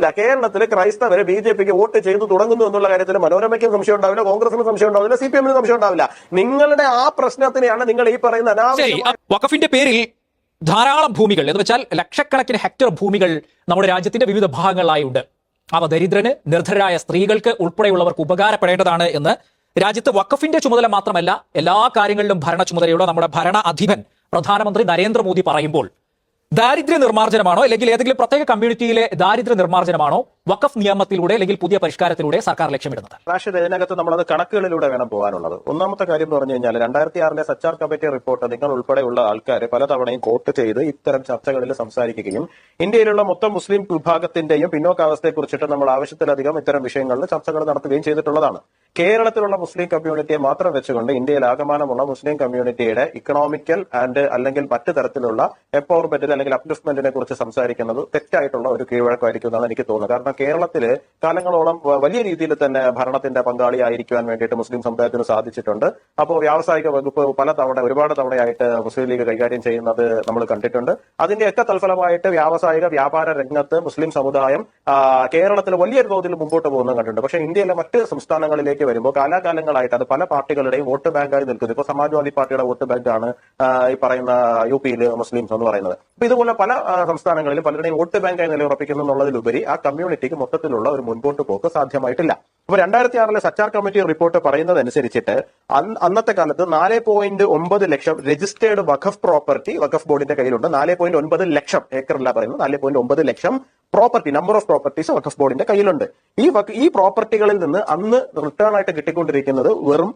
ഇല്ല. കേരളത്തിൽ ക്രൈസ്തവരെ ബി ജെ പിക്ക് വോട്ട് ചെയ്തു തുടങ്ങുന്നു എന്നുള്ള കാര്യത്തിൽ മനോരമയ്ക്കും സംശയം ഉണ്ടാവില്ല കോൺഗ്രസിനും സംശയം ഉണ്ടാവില്ല സി പി എമ്മിനും സംശയം ഉണ്ടാവില്ല. നിങ്ങളുടെ ആ പ്രശ്നത്തിനെയാണ് നിങ്ങൾ ഈ പറയുന്ന ശരി വഖഫിന്റെ പേരിൽ ധാരാളം ഭൂമികൾ എന്ന് വെച്ചാൽ ലക്ഷക്കണക്കിന് ഹെക്ടർ ഭൂമികൾ നമ്മുടെ രാജ്യത്തിന്റെ വിവിധ ഭാഗങ്ങളിലായി ഉണ്ട് അവ ദരിദ്രന് നിർധരായ സ്ത്രീകൾക്ക് ഉൾപ്പെടെയുള്ളവർക്ക് ഉപകാരപ്പെടേണ്ടതാണ് എന്ന് രാജ്യത്ത് വഖഫിന്റെ ചുമതല മാത്രമല്ല എല്ലാ കാര്യങ്ങളിലും ഭരണ ചുമതലയുള്ള നമ്മുടെ ഭരണ അധിപൻ പ്രധാനമന്ത്രി നരേന്ദ്രമോദി പറയുമ്പോൾ ദാരിദ്ര്യ നിർമ്മാർജനമാണോ? അല്ലെങ്കിൽ ഏതെങ്കിലും പ്രത്യേക കമ്മ്യൂണിറ്റിയിലെ ദാരിദ്ര്യ നിർമ്മാർജനമാണോ? വഖഫ് നിയമത്തിലൂടെ അല്ലെങ്കിൽ പുതിയ പരിഷ്കാരത്തിലൂടെ സർക്കാർ ലക്ഷ്യമിടുന്നത്. റാഷിദ് ഇതിനകത്ത് നമ്മളത് കണക്കുകളിലൂടെ വേണം പോകാനുള്ളത്. ഒന്നാമത്തെ കാര്യം എന്ന് പറഞ്ഞു കഴിഞ്ഞാൽ രണ്ടായിരത്തി ആറിലെ സച്ചാർ കമ്മിറ്റി റിപ്പോർട്ട് നിങ്ങൾ ഉൾപ്പെടെയുള്ള ആൾക്കാർ പലതവണയും കോട്ട് ചെയ്ത് ഇത്തരം ചർച്ചകളിൽ സംസാരിക്കുകയും ഇന്ത്യയിലുള്ള മൊത്തം മുസ്ലിം വിഭാഗത്തിന്റെയും പിന്നോക്കാവസ്ഥയെ കുറിച്ചിട്ട് നമ്മൾ ആവശ്യത്തിലധികം ഇത്തരം വിഷയങ്ങളിൽ ചർച്ചകൾ നടത്തുകയും ചെയ്തിട്ടുള്ളതാണ്. കേരളത്തിലുള്ള മുസ്ലിം കമ്മ്യൂണിറ്റിയെ മാത്രം വെച്ചുകൊണ്ട് ഇന്ത്യയിൽ ആകമാനമുള്ള മുസ്ലിം കമ്മ്യൂണിറ്റിയുടെ ഇക്കണോമിക്കൽ ആൻഡ് അല്ലെങ്കിൽ മറ്റു തരത്തിലുള്ള എംപവർമെന്റിന് അല്ലെങ്കിൽ അപ്ലിഫ്റ്റ്മെന്റിനെ കുറിച്ച് സംസാരിക്കുന്നത് തെറ്റായിട്ടുള്ള ഒരു കീഴ്വഴക്കമായിരിക്കും എന്നാണ് എനിക്ക് തോന്നുന്നത്. കാരണം കേരളത്തിൽ കാലങ്ങളോളം വലിയ രീതിയിൽ തന്നെ ഭരണത്തിന്റെ പങ്കാളിയായിരിക്കുവാൻ വേണ്ടിയിട്ട് മുസ്ലിം സമുദായത്തിന് സാധിച്ചിട്ടുണ്ട്. അപ്പോൾ വ്യാവസായിക വകുപ്പ് പല തവണ ഒരുപാട് തവണയായിട്ട് മുസ്ലിം ലീഗ് കൈകാര്യം ചെയ്യുന്നത് നമ്മൾ കണ്ടിട്ടുണ്ട്. അതിന്റെയൊക്കെ തൽഫലമായിട്ട് വ്യാവസായിക വ്യാപാര രംഗത്ത് മുസ്ലിം സമുദായം കേരളത്തിൽ വലിയ തോതിൽ മുമ്പോട്ട് പോകുന്നത് കണ്ടിട്ടുണ്ട്. പക്ഷേ ഇന്ത്യയിലെ മറ്റ് സംസ്ഥാനങ്ങളിലേക്ക് വരുമ്പോൾ കാലാകാലങ്ങളായിട്ട് അത് പല പാർട്ടികളുടെയും വോട്ട് ബാങ്കായി നിൽക്കുന്നു. ഇപ്പൊ സമാജ്വാദി പാർട്ടിയുടെ വോട്ട് ബാങ്കാണ് ഈ പറയുന്ന യു പിയിൽ മുസ്ലിംസ് എന്ന് പറയുന്നത്. അപ്പൊ ഇതുപോലെ പല സംസ്ഥാനങ്ങളിലും പലരുടെയും വോട്ട് ബാങ്കായി നിലയുറപ്പിക്കുന്നു ആ കമ്മ്യൂണിറ്റിക്ക് മൊത്തത്തിലുള്ള ഒരു മുൻപോട്ട് പോക്ക് സാധ്യമായിട്ടില്ല. അപ്പൊ രണ്ടായിരത്തി ആറിലെ സച്ചാർ കമ്മിറ്റി റിപ്പോർട്ട് പറയുന്നതനുസരിച്ചിട്ട് അന്ന് അന്നത്തെ കാലത്ത് നാല് പോയിന്റ് ഒമ്പത് ലക്ഷം രജിസ്റ്റേർഡ് വഖഫ് പ്രോപ്പർട്ടി വഖഫ് ബോർഡിന്റെ കയ്യിലുണ്ട്. നാല് പോയിന്റ് ഒൻപത് ലക്ഷം ഏക്കറല്ല പറയുന്നത് നാല് പോയിന്റ് ഒമ്പത് ലക്ഷം property number of properties Waqf ബോർഡിന്റെ കയ്യിലുണ്ട്. ഈ ഈ പ്രോപ്പർട്ടികളിൽ നിന്ന് അന്ന് റിട്ടേൺ ആയിട്ട് കിട്ടിക്കൊണ്ടിരിക്കുന്നത് വെറും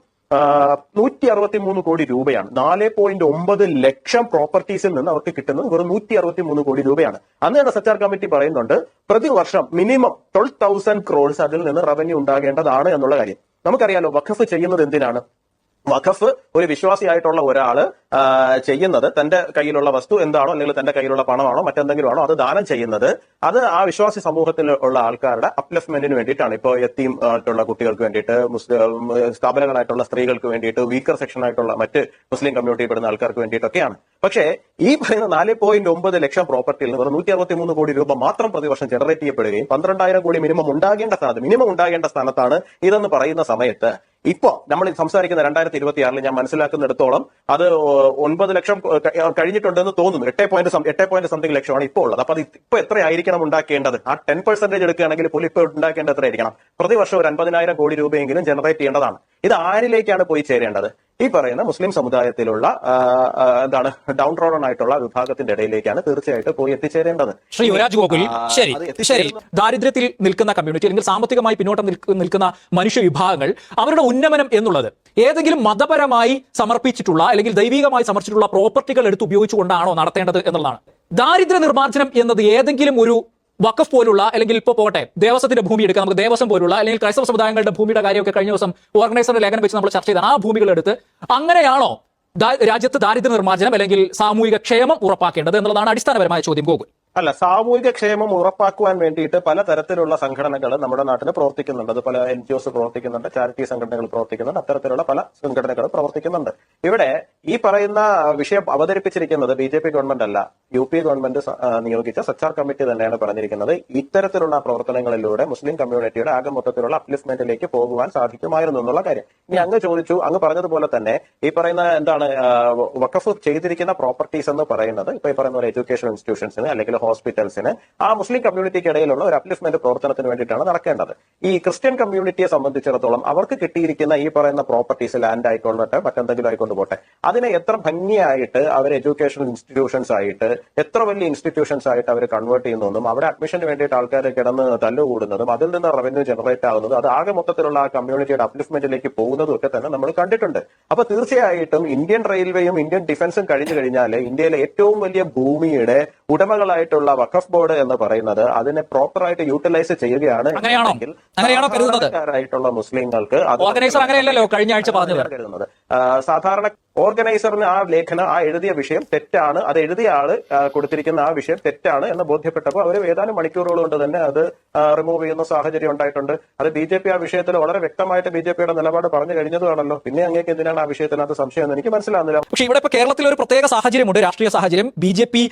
നൂറ്റി അറുപത്തി മൂന്ന് കോടി രൂപയാണ്. നാല് പോയിന്റ് ഒമ്പത് ലക്ഷം പ്രോപ്പർട്ടീസിൽ നിന്ന് അവർക്ക് കിട്ടുന്നത് വെറും നൂറ്റി അറുപത്തി മൂന്ന് കോടി രൂപയാണ്. അന്ന് സച്ചാർ കമ്മിറ്റി പറയുന്നുണ്ട് പ്രതിവർഷം മിനിമം ട്വൽവ് തൗസൻഡ് ക്രോഡ്സ് അതിൽ നിന്ന് റവന്യൂ ഉണ്ടാകേണ്ടതാണ് എന്നുള്ള കാര്യം. നമുക്കറിയാലോ വഖഫ് ചെയ്യുന്നത് എന്തിനാണ്? വഖഫ് ഒരു വിശ്വാസിയായിട്ടുള്ള ഒരാൾ ചെയ്യുന്നത്? തന്റെ കയ്യിലുള്ള വസ്തു എന്താണോ അല്ലെങ്കിൽ തന്റെ കയ്യിലുള്ള പണമാണോ മറ്റെന്തെങ്കിലും ആണോ അത് ദാനം ചെയ്യുന്നത്. അത് ആ വിശ്വാസി സമൂഹത്തിലുള്ള ആൾക്കാരുടെ അപ്ലിഫ്റ്റ്മെന്റിന് വേണ്ടിയിട്ടാണ്. ഇപ്പോൾ എത്തിയും ആയിട്ടുള്ള കുട്ടികൾക്ക് വേണ്ടിയിട്ട് മുസ്ലിം സ്ഥാപനങ്ങളായിട്ടുള്ള സ്ത്രീകൾക്ക് വേണ്ടിയിട്ട് വീക്കർ സെക്ഷൻ ആയിട്ടുള്ള മറ്റ് മുസ്ലിം കമ്മ്യൂണിറ്റി പെടുന്ന ആൾക്കാർക്ക് വേണ്ടിയിട്ടൊക്കെയാണ്. പക്ഷേ ഈ പറയുന്ന നാല് പോയിന്റ് ഒമ്പത് ലക്ഷം പ്രോപ്പർട്ടിയിൽ നിന്ന് നൂറ്റി അറുപത്തി മൂന്ന് കോടി രൂപ മാത്രം പ്രതിവർഷം ജനറേറ്റ് ചെയ്യപ്പെടുകയും പന്ത്രണ്ടായിരം കോടി മിനിമം ഉണ്ടാകേണ്ട സ്ഥാനത്ത് മിനിമം ഉണ്ടാകേണ്ട സ്ഥാനത്താണ് ഇതെന്ന് പറയുന്ന സമയത്ത് ഇപ്പോ നമ്മൾ സംസാരിക്കുന്ന രണ്ടായിരത്തി ഇരുപത്തി ആറിൽ ഞാൻ മനസ്സിലാക്കുന്നിടത്തോളം അത് ഒൻപത് ലക്ഷം കഴിഞ്ഞിട്ടുണ്ടെന്ന് തോന്നുന്നു. എട്ട് പോയിന്റ് എട്ട് പോയിന്റ് സംതിങ് ലക്ഷമാണ് ഇപ്പോൾ ഉള്ളത്. അപ്പൊ അത് ഇപ്പൊ എത്രയായിരിക്കണം ഉണ്ടാക്കേണ്ടത്? ആ ടെൻ പെർസെന്റേജ് എടുക്കുകയാണെങ്കിൽ പോലും ഇപ്പോൾ ഉണ്ടാക്കേണ്ടത് എത്രയായിരിക്കണം? പ്രതിവർഷം ഒരു അൻപതിനായിരം കോടി രൂപയെങ്കിലും ജനറേറ്റ് ചെയ്യേണ്ടതാണ്. ഇത് ആരിലേക്കാണ് പോയി ചേരേണ്ടത്? ഈ പറയുന്ന മുസ്ലിം സമുദായത്തിലുള്ള എന്താണ് ഡൗൺ റോഡൺ ആയിട്ടുള്ള വിഭാഗത്തിന്റെ ഇടയിലേക്കാണ് തീർച്ചയായിട്ടും പോയി എത്തിച്ചേരേണ്ടത്. ശ്രീ യുവരാജ് ഗോകുൽ ശരി ശരി. ദാരിദ്ര്യത്തിൽ നിൽക്കുന്ന കമ്മ്യൂണിറ്റി അല്ലെങ്കിൽ സാമ്പത്തികമായി പിന്നോട്ട് നിൽക്കുന്ന മനുഷ്യ വിഭാഗങ്ങൾ അവരുടെ ഉന്നമനം എന്നുള്ളത് ഏതെങ്കിലും മതപരമായി സമർപ്പിച്ചിട്ടുള്ള അല്ലെങ്കിൽ ദൈവികമായി സമർപ്പിച്ചിട്ടുള്ള പ്രോപ്പർട്ടികൾ എടുത്ത് ഉപയോഗിച്ചുകൊണ്ടാണോ നടത്തേണ്ടത് എന്നുള്ളതാണ്. ദാരിദ്ര്യ നിർമ്മാർജനം എന്നത് ഏതെങ്കിലും ഒരു വഖഫ് പോലുള്ള അല്ലെങ്കിൽ ഇപ്പോൾ പോകട്ടെ ദേവസ്വത്തിന്റെ ഭൂമി എടുക്കാം നമുക്ക് ദേവസ്വം പോലുള്ള അല്ലെങ്കിൽ ക്രൈസ്തവ സമുദായങ്ങളുടെ ഭൂമിയുടെ കാര്യമൊക്കെ കഴിഞ്ഞ ദിവസം ഓർഗനൈസറുടെ ലേഖനം വെച്ച് നമ്മൾ ചർച്ച ചെയ്ത ആ ഭൂമികൾ എടുത്ത് അങ്ങനെയാണോ രാജ്യത്ത് ദാരിദ്ര്യ നിർമ്മാർജനം അല്ലെങ്കിൽ സാമൂഹിക ക്ഷേമം ഉറപ്പാക്കേണ്ടത് എന്നുള്ളതാണ് അടിസ്ഥാനപരമായ ചോദ്യം ഗോകുൽ. അല്ല സാമൂഹിക ക്ഷേമം ഉറപ്പാക്കുവാൻ വേണ്ടിയിട്ട് പലതരത്തിലുള്ള സംഘടനകൾ നമ്മുടെ നാട്ടിൽ പ്രവർത്തിക്കുന്നുണ്ട്. അത് പല എൻ ജി ഒസ് പ്രവർത്തിക്കുന്നുണ്ട് ചാരിറ്റി സംഘടനകൾ പ്രവർത്തിക്കുന്നുണ്ട് അത്തരത്തിലുള്ള പല സംഘടനകൾ പ്രവർത്തിക്കുന്നുണ്ട്. ഇവിടെ ഈ പറയുന്ന വിഷയം അവതരിപ്പിച്ചിരിക്കുന്നത് ബി ജെ പി ഗവൺമെന്റ് അല്ല. യു പി ഗവൺമെന്റ് നിയോഗിച്ച സച്ചാർ കമ്മിറ്റി തന്നെയാണ് പറഞ്ഞിരിക്കുന്നത്. ഇത്തരത്തിലുള്ള പ്രവർത്തനങ്ങളിലൂടെ മുസ്ലിം കമ്മ്യൂണിറ്റിയുടെ ആകെ മൊത്തത്തിലുള്ള അപ്ലിസ്മെന്റിലേക്ക് പോകുവാൻ സാധിക്കുമായിരുന്നു എന്നുള്ള കാര്യം. ഇനി അങ്ങ് ചോദിച്ചു അങ്ങ് പറഞ്ഞതുപോലെ തന്നെ ഈ പറയുന്ന എന്താണ് വക്കഫ് ചെയ്തിരിക്കുന്ന പ്രോപ്പർട്ടീസ് എന്ന് പറയുന്നത് ഇപ്പൊ ഈ പറയുന്ന എഡ്യൂക്കേഷൻ ഇൻസ്റ്റിറ്റ്യൂഷൻസിന് അല്ലെങ്കിൽ ഹോസ്പിറ്റൽസിന് ആ മുസ്ലിം കമ്മ്യൂണിറ്റിക്ക് ഇടയിലുള്ള ഒരു അപ്ലിഫ്റ്റ്മെന്റ് പ്രവർത്തനത്തിന് വേണ്ടിയിട്ടാണ് നടക്കേണ്ടത്. ഈ ക്രിസ്ത്യൻ കമ്മ്യൂണിറ്റിയെ സംബന്ധിച്ചിടത്തോളം അവർക്ക് കിട്ടിയിരിക്കുന്ന ഈ പറയുന്ന പ്രോപ്പർട്ടീസ് ലാൻഡ് ആയിക്കൊള്ളട്ടെ മറ്റെന്തെങ്കിലും ആയിക്കൊണ്ട് പോട്ടെ അതിനെ എത്ര ഭംഗിയായിട്ട് അവർ എഡ്യൂക്കേഷണൽ ഇൻസ്റ്റിറ്റ്യൂഷൻസ് ആയിട്ട് എത്ര വലിയ ഇൻസ്റ്റിറ്റ്യൂഷൻസ് ആയിട്ട് അവർ കൺവേർട്ട് ചെയ്യുന്നതും അവിടെ അഡ്മിഷന് വേണ്ടിയിട്ട് ആൾക്കാർ കിടന്ന് തല്ലുകൂടുന്നതും അതിൽ നിന്ന് റവന്യൂ ജനറേറ്റ് ആകുന്നതും അത് ആകെ മൊത്തത്തിലുള്ള ആ കമ്മ്യൂണിറ്റിയുടെ അപ്ലിഫ്റ്റ്മെന്റിലേക്ക് പോകുന്നതും ഒക്കെ തന്നെ നമ്മൾ കണ്ടിട്ടുണ്ട്. അപ്പൊ തീർച്ചയായിട്ടും ഇന്ത്യൻ റെയിൽവേയും ഇന്ത്യൻ ഡിഫൻസും കഴിഞ്ഞു കഴിഞ്ഞാൽ ഇന്ത്യയിലെ ഏറ്റവും വലിയ ഭൂമിയുടെ ഉടമകളായിട്ടുള്ള വഖഫ് ബോർഡ് എന്ന് പറയുന്നത് അതിനെ പ്രോപ്പർ ആയിട്ട് യൂട്ടിലൈസ് ചെയ്യുകയാണ് അങ്ങനെയാണോ? മുസ്ലിങ്ങൾക്ക് അത് ഓർഗനൈസർ അങ്ങനെയല്ലല്ലോ കഴിഞ്ഞ ആഴ്ച പറഞ്ഞത്. സാധാരണ ഓർഗനൈസറിന് ആ ലേഖന ആ എഴുതിയ വിഷയം തെറ്റാണ്. അത് എഴുതിയ ആൾ കൊടുത്തിരിക്കുന്ന ആ വിഷയം തെറ്റാണ് എന്ന് ബോധ്യപ്പെട്ടപ്പോൾ അവർ ഏതാനും മണിക്കൂറുകൾ കൊണ്ട് തന്നെ അത് റിമൂവ് ചെയ്യുന്ന സാഹചര്യം ഉണ്ടായിട്ടുണ്ട്. അത് ബി ജെ പി ആ വിഷയത്തിൽ വളരെ വ്യക്തമായിട്ട് ബി ജെ പിയുടെ നിലപാട് പറഞ്ഞു കഴിഞ്ഞതുമാണല്ലോ. പിന്നെ അങ്ങേക്ക് എന്തിനാണ് ആ വിഷയത്തിനകത്ത് സംശയം എന്ന് എനിക്ക് മനസ്സിലാകുന്നില്ല പക്ഷേ ഇവിടെ ഇപ്പോൾ കേരളത്തിൽ ഒരു പ്രത്യേക സാഹചര്യമുണ്ട് രാഷ്ട്രീയ സാഹചര്യം. ബി ജെ പി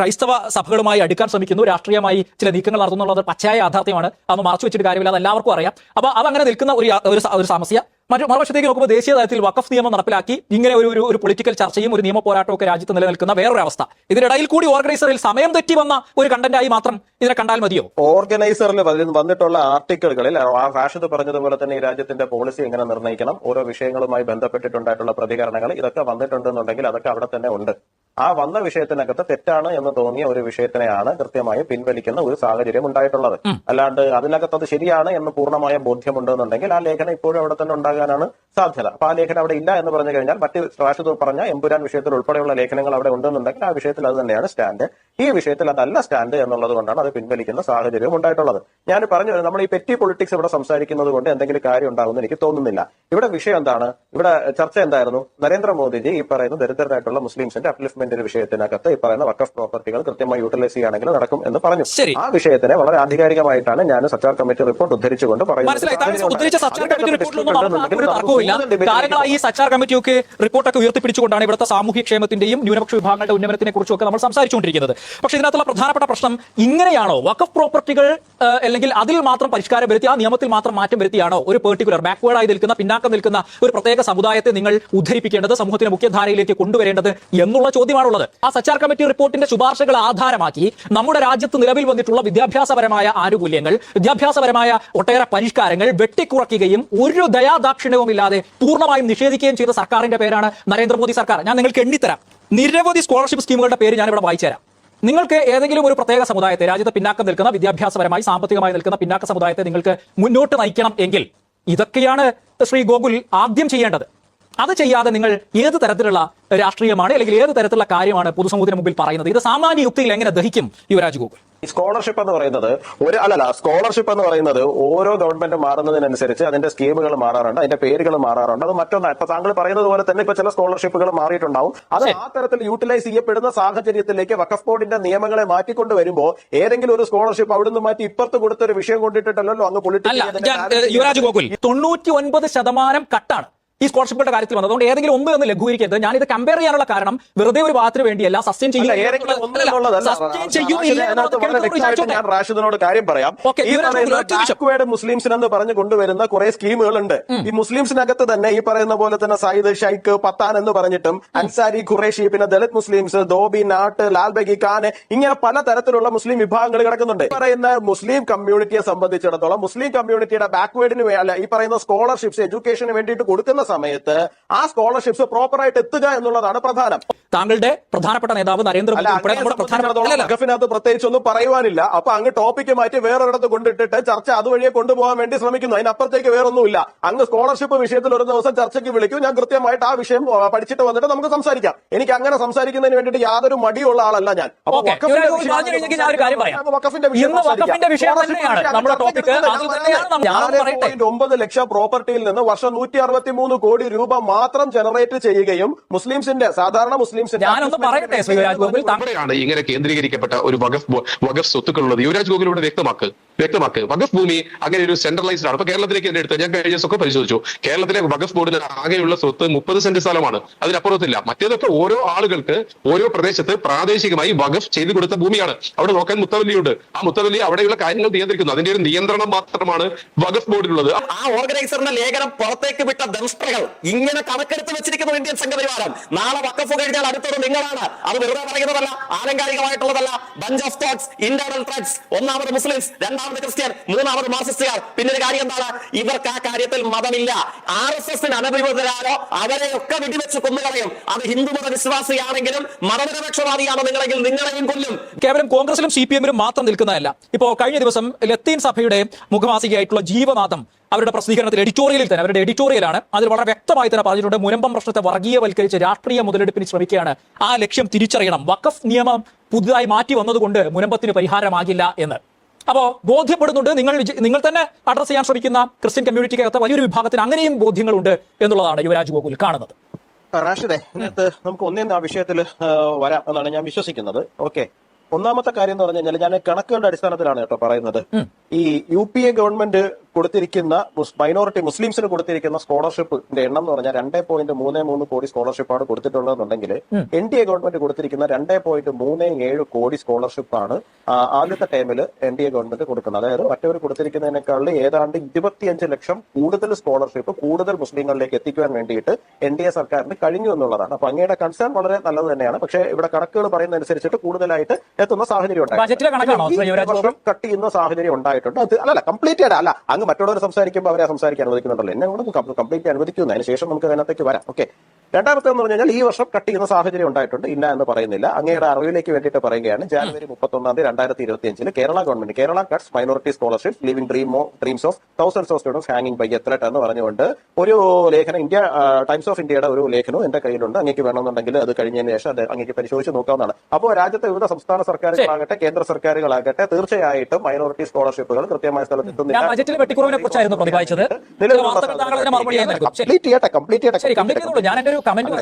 ക്രൈസ്തവ സഭകളുമായി അടുക്കാൻ ശ്രമിക്കുന്നു. രാഷ്ട്രീയമായി ചില നീക്കങ്ങൾ നടത്തുന്നുള്ളത് പച്ചയായ യാഥാർത്ഥ്യമാണ്. അത് മറച്ചു വെച്ചിട്ട് കാര്യമില്ല അത് എല്ലാവർക്കും അറിയാം. അപ്പൊ അതങ്ങനെ നിൽക്കുന്ന ഒരു ഒരു സമസ്യ. മറ്റു മറുവശത്തേക്ക് നോക്കുമ്പോൾ ദേശീയ തലത്തിൽ വഖഫ് നിയമം നടപ്പിലാക്കി. ഇങ്ങനെ ഒരു ഒരു- പൊളിറ്റിക്കൽ ചർച്ചയും ഒരു നിയമ പോരാട്ടവും ഒക്കെ രാജ്യത്ത് നിലനിൽക്കുന്ന വേറൊരു അവസ്ഥ. ഇതിനിടയിൽ കൂടി ഓർഗനൈസറിൽ സമയം തെറ്റി വന്ന ഒരു കണ്ടന്റായി മാത്രം ഇതിനെ കണ്ടാൽ മതിയോ? ഓർഗനൈസറിൽ വന്നിട്ടുള്ള ആർട്ടിക്കിളുകളിൽ റാഷിദ് പറഞ്ഞതുപോലെ തന്നെ ഈ രാജ്യത്തിന്റെ പോളിസി എങ്ങനെ നിർണയിക്കണം ഓരോ വിഷയങ്ങളുമായി ബന്ധപ്പെട്ടിട്ടുണ്ടായിട്ടുള്ള പ്രതികരണങ്ങൾ ഇതൊക്കെ വന്നിട്ടുണ്ടെന്നുണ്ടെങ്കിൽ അതൊക്കെ അവിടെ തന്നെ ഉണ്ട്. ആ വന്ന വിഷയത്തിനകത്ത് തെറ്റാണ് എന്ന് തോന്നിയ ഒരു വിഷയത്തിനെയാണ് കൃത്യമായി പിൻവലിക്കുന്ന ഒരു സാഹചര്യം ഉണ്ടായിട്ടുള്ളത്. അല്ലാണ്ട് അതിനകത്ത് അത് ശരിയാണ് എന്ന് പൂർണമായ ബോധ്യമുണ്ടെന്നുണ്ടെങ്കിൽ ആ ലേഖനം ഇപ്പോഴും അവിടെ തന്നെ ഉണ്ടാകാനാണ് സാധ്യത. അപ്പൊ ആ ലേഖനം അവിടെ ഇല്ല എന്ന് പറഞ്ഞു കഴിഞ്ഞാൽ മറ്റ് രാഷ്ട്രീയ പറഞ്ഞ എമ്പുരാൻ വിഷയത്തിൽ ഉൾപ്പെടെയുള്ള ലേഖനങ്ങൾ അവിടെ ഉണ്ടെന്നുണ്ടെങ്കിൽ ആ വിഷയത്തിൽ അത് തന്നെയാണ് സ്റ്റാൻഡ്. ഈ വിഷയത്തിൽ അതല്ല സ്റ്റാൻഡ് എന്നുള്ളത് കൊണ്ടാണ് അത് പിൻവലിക്കുന്ന സാഹചര്യം ഉണ്ടായിട്ടുള്ളത്. ഞാൻ പറഞ്ഞു നമ്മൾ ഈ പെറ്റി പൊളിറ്റിക്സ് ഇവിടെ സംസാരിക്കുന്നത് കൊണ്ട് എന്തെങ്കിലും കാര്യം ഉണ്ടാകുമെന്ന് എനിക്ക് തോന്നുന്നില്ല. ഇവിടെ വിഷയം എന്താണ്? ഇവിടെ ചർച്ച എന്തായിരുന്നു? നരേന്ദ്രമോദിജി ഈ പറയുന്ന ദരിദ്രരായിട്ടുള്ള മുസ്ലിംസിന്റെ അപ്ലിഫ്മെന്റിന്റെ വിഷയത്തിനകത്ത് ഈ പറയുന്ന വക്കഫ് പ്രോപ്പർട്ടികൾ കൃത്യമായി യൂട്ടിലൈസ് ചെയ്യുകയാണെങ്കിൽ നടക്കും എന്ന് പറഞ്ഞു. ആ വിഷയത്തിനെ വളരെ ആധികാരികമായിട്ടാണ് ഞാൻ സച്ചാർ കമ്മിറ്റി റിപ്പോർട്ട് ഉദ്ധരിച്ചുകൊണ്ട് പറയുന്നത്. ഈ കമ്മിറ്റിയൊക്കെ റിപ്പോർട്ടൊക്കെ ഉയർത്തിപ്പിടിച്ചുകൊണ്ടാണ് ഇവിടുത്തെ സാമൂഹ്യ ക്ഷേമത്തിന്റെയും ന്യൂനപക്ഷ വിഭാഗങ്ങളുടെ ഉന്നമനത്തിനെ കുറിച്ചൊക്കെ നമ്മൾ സംസാരിച്ചുകൊണ്ടിരിക്കുന്നത്. പക്ഷേ ഇതിനകത്തുള്ള പ്രധാനപ്പെട്ട പ്രശ്നം ഇങ്ങനെയാണോ? വഖഫ് പ്രോപ്പർട്ടികൾ അല്ലെങ്കിൽ അതിൽ മാത്രം പരിഷ്കാരം വരുത്തി ആ നിയമത്തിൽ മാത്രം മാറ്റം വരുത്തിയാണോ? ഒരു പെർട്ടിക്കുലർ ബാക്ക്വേർഡായി നിൽക്കുന്ന പിന്നാക്കം നിൽക്കുന്ന ഒരു പ്രത്യേക സമുദായത്തെ നിങ്ങൾ ഉദ്ധരിപ്പിക്കേണ്ടത് സമൂഹത്തിന്റെ മുഖ്യധാരയിലേക്ക് കൊണ്ടുവരേണ്ടത് എന്നുള്ള ചോദ്യമാണുള്ളത്. ആ സച്ചാർ കമ്മിറ്റി റിപ്പോർട്ടിന്റെ ശുപാർശകൾ ആധാരമാക്കി നമ്മുടെ രാജ്യത്ത് നിലവിൽ വന്നിട്ടുള്ള വിദ്യാഭ്യാസപരമായ ആനുകൂല്യങ്ങൾ വിദ്യാഭ്യാസപരമായ ഒട്ടേറെ പരിഷ്കാരങ്ങൾ വെട്ടിക്കുറയ്ക്കുകയും ഒരു ദയാദാക്ഷിണ്യവും ഇല്ലാതെ പൂർണമായും നിഷേധിക്കുകയും ചെയ്ത സർക്കാരിന്റെ പേരാണ് നരേന്ദ്രമോദി സർക്കാർ. ഞാൻ നിങ്ങൾക്ക് എണ്ണിത്തരാം. നിരവധി സ്കോളർഷിപ്പ് സ്കീമുകളുടെ പേര് ഞാനിവിടെ വായിച്ചുതരാം നിങ്ങൾക്ക് ഏതെങ്കിലും ഒരു പ്രത്യേക സമുദായത്തെ രാജ്യത്തെ പിന്നാക്കം നിൽക്കുന്ന വിദ്യാഭ്യാസപരമായി സാമ്പത്തികമായി നിൽക്കുന്ന പിന്നാക്ക സമുദായത്തെ നിങ്ങൾക്ക് മുന്നോട്ട് നയിക്കണം എങ്കിൽ ഇതൊക്കെയാണ് ശ്രീ ഗോകുൽ ആദ്യം ചെയ്യേണ്ടത്. അത് ചെയ്യാതെ നിങ്ങൾ ഏത് തരത്തിലുള്ള രാഷ്ട്രീയമാണ് അല്ലെങ്കിൽ ഏത് തരത്തിലുള്ള കാര്യമാണ് പൊതുസമൂഹത്തിന് മുമ്പിൽ പറയുന്നത്? ഇത് സാമാന്യ യുക്തിയിൽ എങ്ങനെ ദഹിക്കും യുവരാജ് ഗോകുൽ? ഈ സ്കോളർഷിപ്പ് എന്ന് പറയുന്നത് ഒരു അല്ലല്ല സ്കോളർഷിപ്പ് എന്ന് പറയുന്നത് ഓരോ ഗവൺമെന്റ് മാറുന്നതിനനുസരിച്ച് അതിന്റെ സ്കീമുകൾ മാറാറുണ്ട് അതിന്റെ പേരുകൾ മാറാറുണ്ട്. അത് മറ്റൊന്നാണ് ഇപ്പൊ താങ്കൾ പറയുന്നത് പോലെ തന്നെ ഇപ്പൊ ചില സ്കോളർഷിപ്പുകൾ മാറിയിട്ടുണ്ടാവും. അത് ആ തരത്തിൽ യൂട്ടിലൈസ് ചെയ്യപ്പെടുന്ന സാഹചര്യത്തിലേക്ക് വക്കഫ് ബോർഡിന്റെ നിയമങ്ങളെ മാറ്റിക്കൊണ്ട് വരുമ്പോൾ ഏതെങ്കിലും ഒരു സ്കോളർഷിപ്പ് അവിടുന്ന് മാറ്റി ഇപ്പുറത്ത് കൊടുത്ത ഒരു വിഷയം കൊണ്ടിട്ടിട്ടല്ലോ അങ്ങ് അല്ല പൊളിറ്റിക്കൽ യുവരാജ് ഗോകുൽ തൊണ്ണൂറ്റി ഒൻപത് ശതമാനം കട്ടാണ് ഈ സ്കോളർഷിപ്പുകളുടെ കാര്യത്തിൽ വന്നത്. അതുകൊണ്ട് ഏതെങ്കിലും ഒന്ന് എന്ന് ലഘൂകരിക്കരുത്. ഞാൻ ഇത് കമ്പയർ ചെയ്യാനുള്ള കാരണം വെറുതെ ഒരു ഭാഗത്തിന് വേണ്ടിയല്ല സസ്റ്റെയിൻ ഞാൻ റാഷിദിനോട് കാര്യം പറയാം. ഈ പറയുന്ന മുസ്ലിംസിന് എന്ന് പറഞ്ഞു കൊണ്ടുവരുന്ന കുറെ സ്കീമുകളുണ്ട്. ഈ മുസ്ലിംസിനകത്ത് തന്നെ ഈ പറയുന്ന പോലെ തന്നെ സയ്യിദ് ഷൈഖ് പത്താൻ എന്ന് പറഞ്ഞിട്ടും അൻസാരി ഖുറേഷി പിന്നെ ദളിത് മുസ്ലിംസ് ദോബി നാട്ട് ലാൽബഗി ഖാൻ ഇങ്ങനെ പല തരത്തിലുള്ള മുസ്ലിം വിഭാഗങ്ങൾ കിടക്കുന്നുണ്ട്. ഈ പറയുന്ന മുസ്ലിം കമ്മ്യൂണിറ്റിയെ സംബന്ധിച്ചിടത്തോളം മുസ്ലിം കമ്മ്യൂണിറ്റിയുടെ ബാക്ക്വേർഡിന് അല്ല ഈ പറയുന്ന സ്കോളർഷിപ്സ് എഡ്യൂക്കേഷന് വേണ്ടിയിട്ട് കൊടുക്കുന്ന സമയത്ത് ആ സ്കോളർഷിപ്സ് പ്രോപ്പറായിട്ട് എത്തുക എന്നുള്ളതാണ് പ്രധാനം. താങ്കളുടെ പ്രധാനപ്പെട്ട നേതാവ് നരേന്ദ്രമോദി അല്ല ഉൾപ്പെടെ അങ്ങനെ നമ്മുടെ പ്രധാനപ്പെട്ട സംബന്ധിച്ചിടത്തോളം അല്ലല്ല. വഖഫിനകത്ത് പ്രത്യേകിച്ച് ഒന്നും പറയുവാനില്ല. അപ്പൊ അങ്ങ് ടോപ്പിക്ക് മാറ്റി വേറൊരിടത്ത് കൊണ്ടിട്ടിട്ട് ചർച്ച അതുവഴിയെ കൊണ്ടുപോകാൻ വേണ്ടി ശ്രമിക്കുന്നു. അതിനപ്പുറത്തേക്ക് വേറൊന്നുമില്ല. അങ്ങ് സ്കോളർഷിപ്പ് വിഷയത്തിൽ ഒരു ദിവസം ചർച്ചയ്ക്ക് വിളിക്കും. ഞാൻ കൃത്യമായിട്ട് ആ വിഷയം പഠിച്ചിട്ട് വന്നിട്ട് നമുക്ക് സംസാരിക്കാം. എനിക്ക് അങ്ങനെ സംസാരിക്കുന്നതിന് വേണ്ടിയിട്ട് യാതൊരു മടിയുള്ള ആളല്ല ഞാൻ. ഒമ്പത് ലക്ഷം പ്രോപ്പർട്ടിയിൽ നിന്ന് വർഷം നൂറ്റി അറുപത്തി മൂന്ന് കോടി രൂപ മാത്രം ജനറേറ്റ് ചെയ്യുകയും മുസ്ലിംസിന്റെ സാധാരണ മുസ്ലിംസിന്റെ ഞാനൊന്ന് പറയട്ടെ ഇങ്ങനെ കേന്ദ്രീകരിക്കപ്പെട്ട ഒരു വഖഫ് വകഫ് വഖഫ് സ്വത്തുക്കളുള്ളത്. യുവരാജ് ഗോകുലൂടെ ഇവിടെ വ്യക്തമാക്ക് വകഫ് വഖഫ് ഭൂമി അങ്ങനെ ഒരു സെൻട്രലൈസ്ഡ് ആണ്. അപ്പൊ കേരളത്തിലേക്ക് എന്റെ അടുത്ത് ഞാൻ കഴിഞ്ഞ ദിവസമൊക്കെ പരിശോധിച്ചു. കേരളത്തിലെ വഖഫ് ബോർഡിന് ആകെയുള്ള സ്വത്ത് മുപ്പത് സെന്റ് സ്ഥലമാണ്. അതിനപ്പുറത്തില്ല. മറ്റേതൊക്കെ ഓരോ ആളുകൾക്ക് ഓരോ പ്രദേശത്ത് പ്രാദേശികമായി വഖഫ് ചെയ്തു കൊടുത്ത ഭൂമിയാണ്. അവിടെ നോക്കാൻ മുത്തവല്ലിയുണ്ട്. ആ മുത്തവല്ലി അവിടെയുള്ള കാര്യങ്ങൾ നിയന്ത്രിക്കുന്നു. അതിന്റെ ഒരു നിയന്ത്രണം മാത്രമാണ് വഖഫ് ബോർഡിലുള്ളത്. ആ ഓർഗനൈസറിന്റെ ലേഖനം പുറത്തേക്ക് വിട്ട ദംസ്ത്രകൾ ഇങ്ങനെ കണക്കെടുത്ത് വെച്ചിരിക്കുന്നു ഇന്ത്യൻ സംഘപരിവാരം. നാളെ വക്കഫ് കഴിഞ്ഞാൽ അടുത്തത് നിങ്ങളാണ്. അത് വെറുതെ പറയുന്നതല്ല ആലങ്കാരികമായിട്ടുള്ളതല്ല. ബഞ്ച് ഓഫ് തോട്ട്സ് ഇന്റേണൽ ഒന്നാമത് മുസ്ലിംസ് രണ്ടാമത് ക്രിസ്ത്യൻ മൂന്നാമത് മാർസിസ്റ്റുകാർ. പിന്നെ ഒരു കാര്യം എന്താണ്? ഇവർക്ക് ആ കാര്യത്തിൽ മതമില്ല. ആർ എസ് എസിന് അനഭിമതരാലോ അവരെയൊക്കെ വെടിവെച്ച് കൊന്നുകളയും. അത് ഹിന്ദുമത വിശ്വാസിയാണെങ്കിലും മതനിരപക്ഷവാദിയാണോ നിങ്ങളെങ്കിൽ നിങ്ങളെയും കൊല്ലും. കേവലം കോൺഗ്രസിലും സി പി എമ്മിലും മാത്രം നിൽക്കുന്നതല്ല. ഇപ്പോ കഴിഞ്ഞ ദിവസം ലത്തീൻ സഭയുടെ മുഖമാസികയായിട്ടുള്ള ജീവനാഥം അവരുടെ പ്രസിദ്ധീകരണത്തിൽ എഡിറ്റോറിയലിൽ തന്നെ അവരുടെ എഡിറ്റോറിയലാണ് അതിൽ വളരെ വ്യക്തമായി തന്നെ പറഞ്ഞിട്ടുണ്ട്. മുനമ്പം പ്രശ്നത്തെ വർഗീയവൽക്കരിച്ച് രാഷ്ട്രീയ മുതലെടുപ്പിന് ശ്രമിക്കുകയാണ്. ആ ലക്ഷ്യം തിരിച്ചറിയണം. വഖഫ് നിയമം പുതുതായി മാറ്റി വന്നതുകൊണ്ട് മുനമ്പത്തിന് പരിഹാരമാകില്ല എന്ന്. അപ്പോ ബോധ്യപ്പെടുന്നുണ്ട് നിങ്ങൾ നിങ്ങൾ തന്നെ അഡ്രസ് ചെയ്യാൻ ശ്രമിക്കുന്ന ക്രിസ്ത്യൻ കമ്മ്യൂണിറ്റിക്കകത്ത് വലിയൊരു വിഭാഗത്തിന് അങ്ങനെയും ബോധ്യങ്ങളുണ്ട് എന്നുള്ളതാണ് യുവരാജ് ഗോകുൽ കാണുന്നത്. റാഷിദെ ഇതിനകത്ത് നമുക്ക് ഒന്നേന്ന് ആ വിഷയത്തിൽ വരാം എന്നാണ് ഞാൻ വിശ്വസിക്കുന്നത്. ഓക്കെ. ഒന്നാമത്തെ കാര്യം എന്ന് പറഞ്ഞു കഴിഞ്ഞാൽ ഞാൻ കണക്കുകളുടെ അടിസ്ഥാനത്തിലാണ് കേട്ടോ പറയുന്നത്. ഈ യു പി എ ഗവൺമെന്റ് കൊടുത്തിരിക്കുന്ന മൈനോറിറ്റി മുസ്ലിംസിന് കൊടുത്തിരിക്കുന്ന സ്കോളർഷിപ്പിന്റെ എണ്ണം എന്ന് പറഞ്ഞാൽ രണ്ടേ പോയിന്റ് മൂന്ന് മൂന്ന് കോടി സ്കോളർഷിപ്പാണ് കൊടുത്തിട്ടുള്ളതെന്നുണ്ടെങ്കിൽ എൻ ഡി എ ഗവൺമെന്റ് കൊടുത്തിരിക്കുന്ന രണ്ടേ പോയിന്റ് മൂന്ന് ഏഴ് കോടി സ്കോളർഷിപ്പാണ് ആണ് ആദ്യത്തെ ടൈമിൽ എൻ ഡി എ ഗവൺമെന്റ് കൊടുക്കുന്നത്. അതായത് മറ്റവർ കൊടുത്തിരിക്കുന്നതിനേക്കാളും ഏതാണ്ട് ഇരുപത്തിയഞ്ച് ലക്ഷം കൂടുതൽ സ്കോളർഷിപ്പ് കൂടുതൽ മുസ്ലിങ്ങളിലേക്ക് എത്തിക്കുവാൻ വേണ്ടിയിട്ട് എൻ ഡി എ സർക്കാരിന് കഴിഞ്ഞു എന്നുള്ളതാണ്. അപ്പൊ അങ്ങയുടെ കൺസേൺ വളരെ നല്ലത് തന്നെയാണ്. പക്ഷേ ഇവിടെ കണക്കുകൾ പറയുന്നതനുസരിച്ചിട്ട് കൂടുതലായിട്ട് എത്തുന്ന സാഹചര്യം ഉണ്ടായി. കട്ട് ചെയ്യുന്ന സാഹചര്യം ഉണ്ടായിട്ടുണ്ട് അത് അല്ല കംപ്ലീറ്റ് ആയിട്ട് അല്ല അങ്ങ് മറ്റുള്ളവർ സംസാരിക്കുമ്പോൾ അവരെ സംസാരിക്കാൻ അനുവദിക്കുന്നുണ്ടല്ലോ. എന്നെ കൂടെ കംപ്ലീറ്റ് അനുവദിക്കുന്നു അതിന് ശേഷം നമുക്ക് അതിനകത്തേക്ക് വരാം. ഓക്കെ രണ്ടാമത്തെ എന്ന് പറഞ്ഞു കഴിഞ്ഞാൽ ഈ വർഷം കട്ട് ചെയ്യുന്ന സാഹചര്യം ഉണ്ടായിട്ടുണ്ട്. ഇന്ന എന്ന് പറയുന്നില്ല. അങ്ങയുടെ അറിവിലേക്ക് വേണ്ടിയിട്ട് പറയുകയാണ്. ജാനുവരി മുപ്പത്തൊന്നാം തീയതി രണ്ടായിരത്തി ഇരുപത്തി അഞ്ചിൽ Kerala government Kerala cuts minority scholarship living dream dreams of thousands of students ഹാങ്ങിങ് ബൈ എത്രട്ട് എന്ന് പറഞ്ഞുകൊണ്ട് ഒരു ലേഖനം ഇന്ത്യ ടൈംസ് ഓഫ് ഇന്ത്യയുടെ ഒരു ലേഖനവും എന്റെ കയ്യിലുണ്ട്. അങ്ങേക്ക് വേണമെന്നുണ്ടെങ്കിൽ അത് കഴിഞ്ഞതിന് ശേഷം അത് അങ്ങേക്ക് പരിശോധിച്ച് നോക്കാവുന്നതാണ്. അപ്പോൾ രാജ്യത്തെ വിവിധ സംസ്ഥാന സർക്കാരുകളാകട്ടെ കേന്ദ്ര സർക്കാരുകളാകട്ടെ തീർച്ചയായിട്ടും മൈനോറിറ്റി സ്കോളർഷിപ്പുകൾ കൃത്യമായ സ്ഥലത്ത് എത്തുന്നില്ല കംപ്ലീറ്റ് ചെയ്യട്ടെ കംപ്ലീറ്റ് ചെയ്യട്ടെ കമന്റ്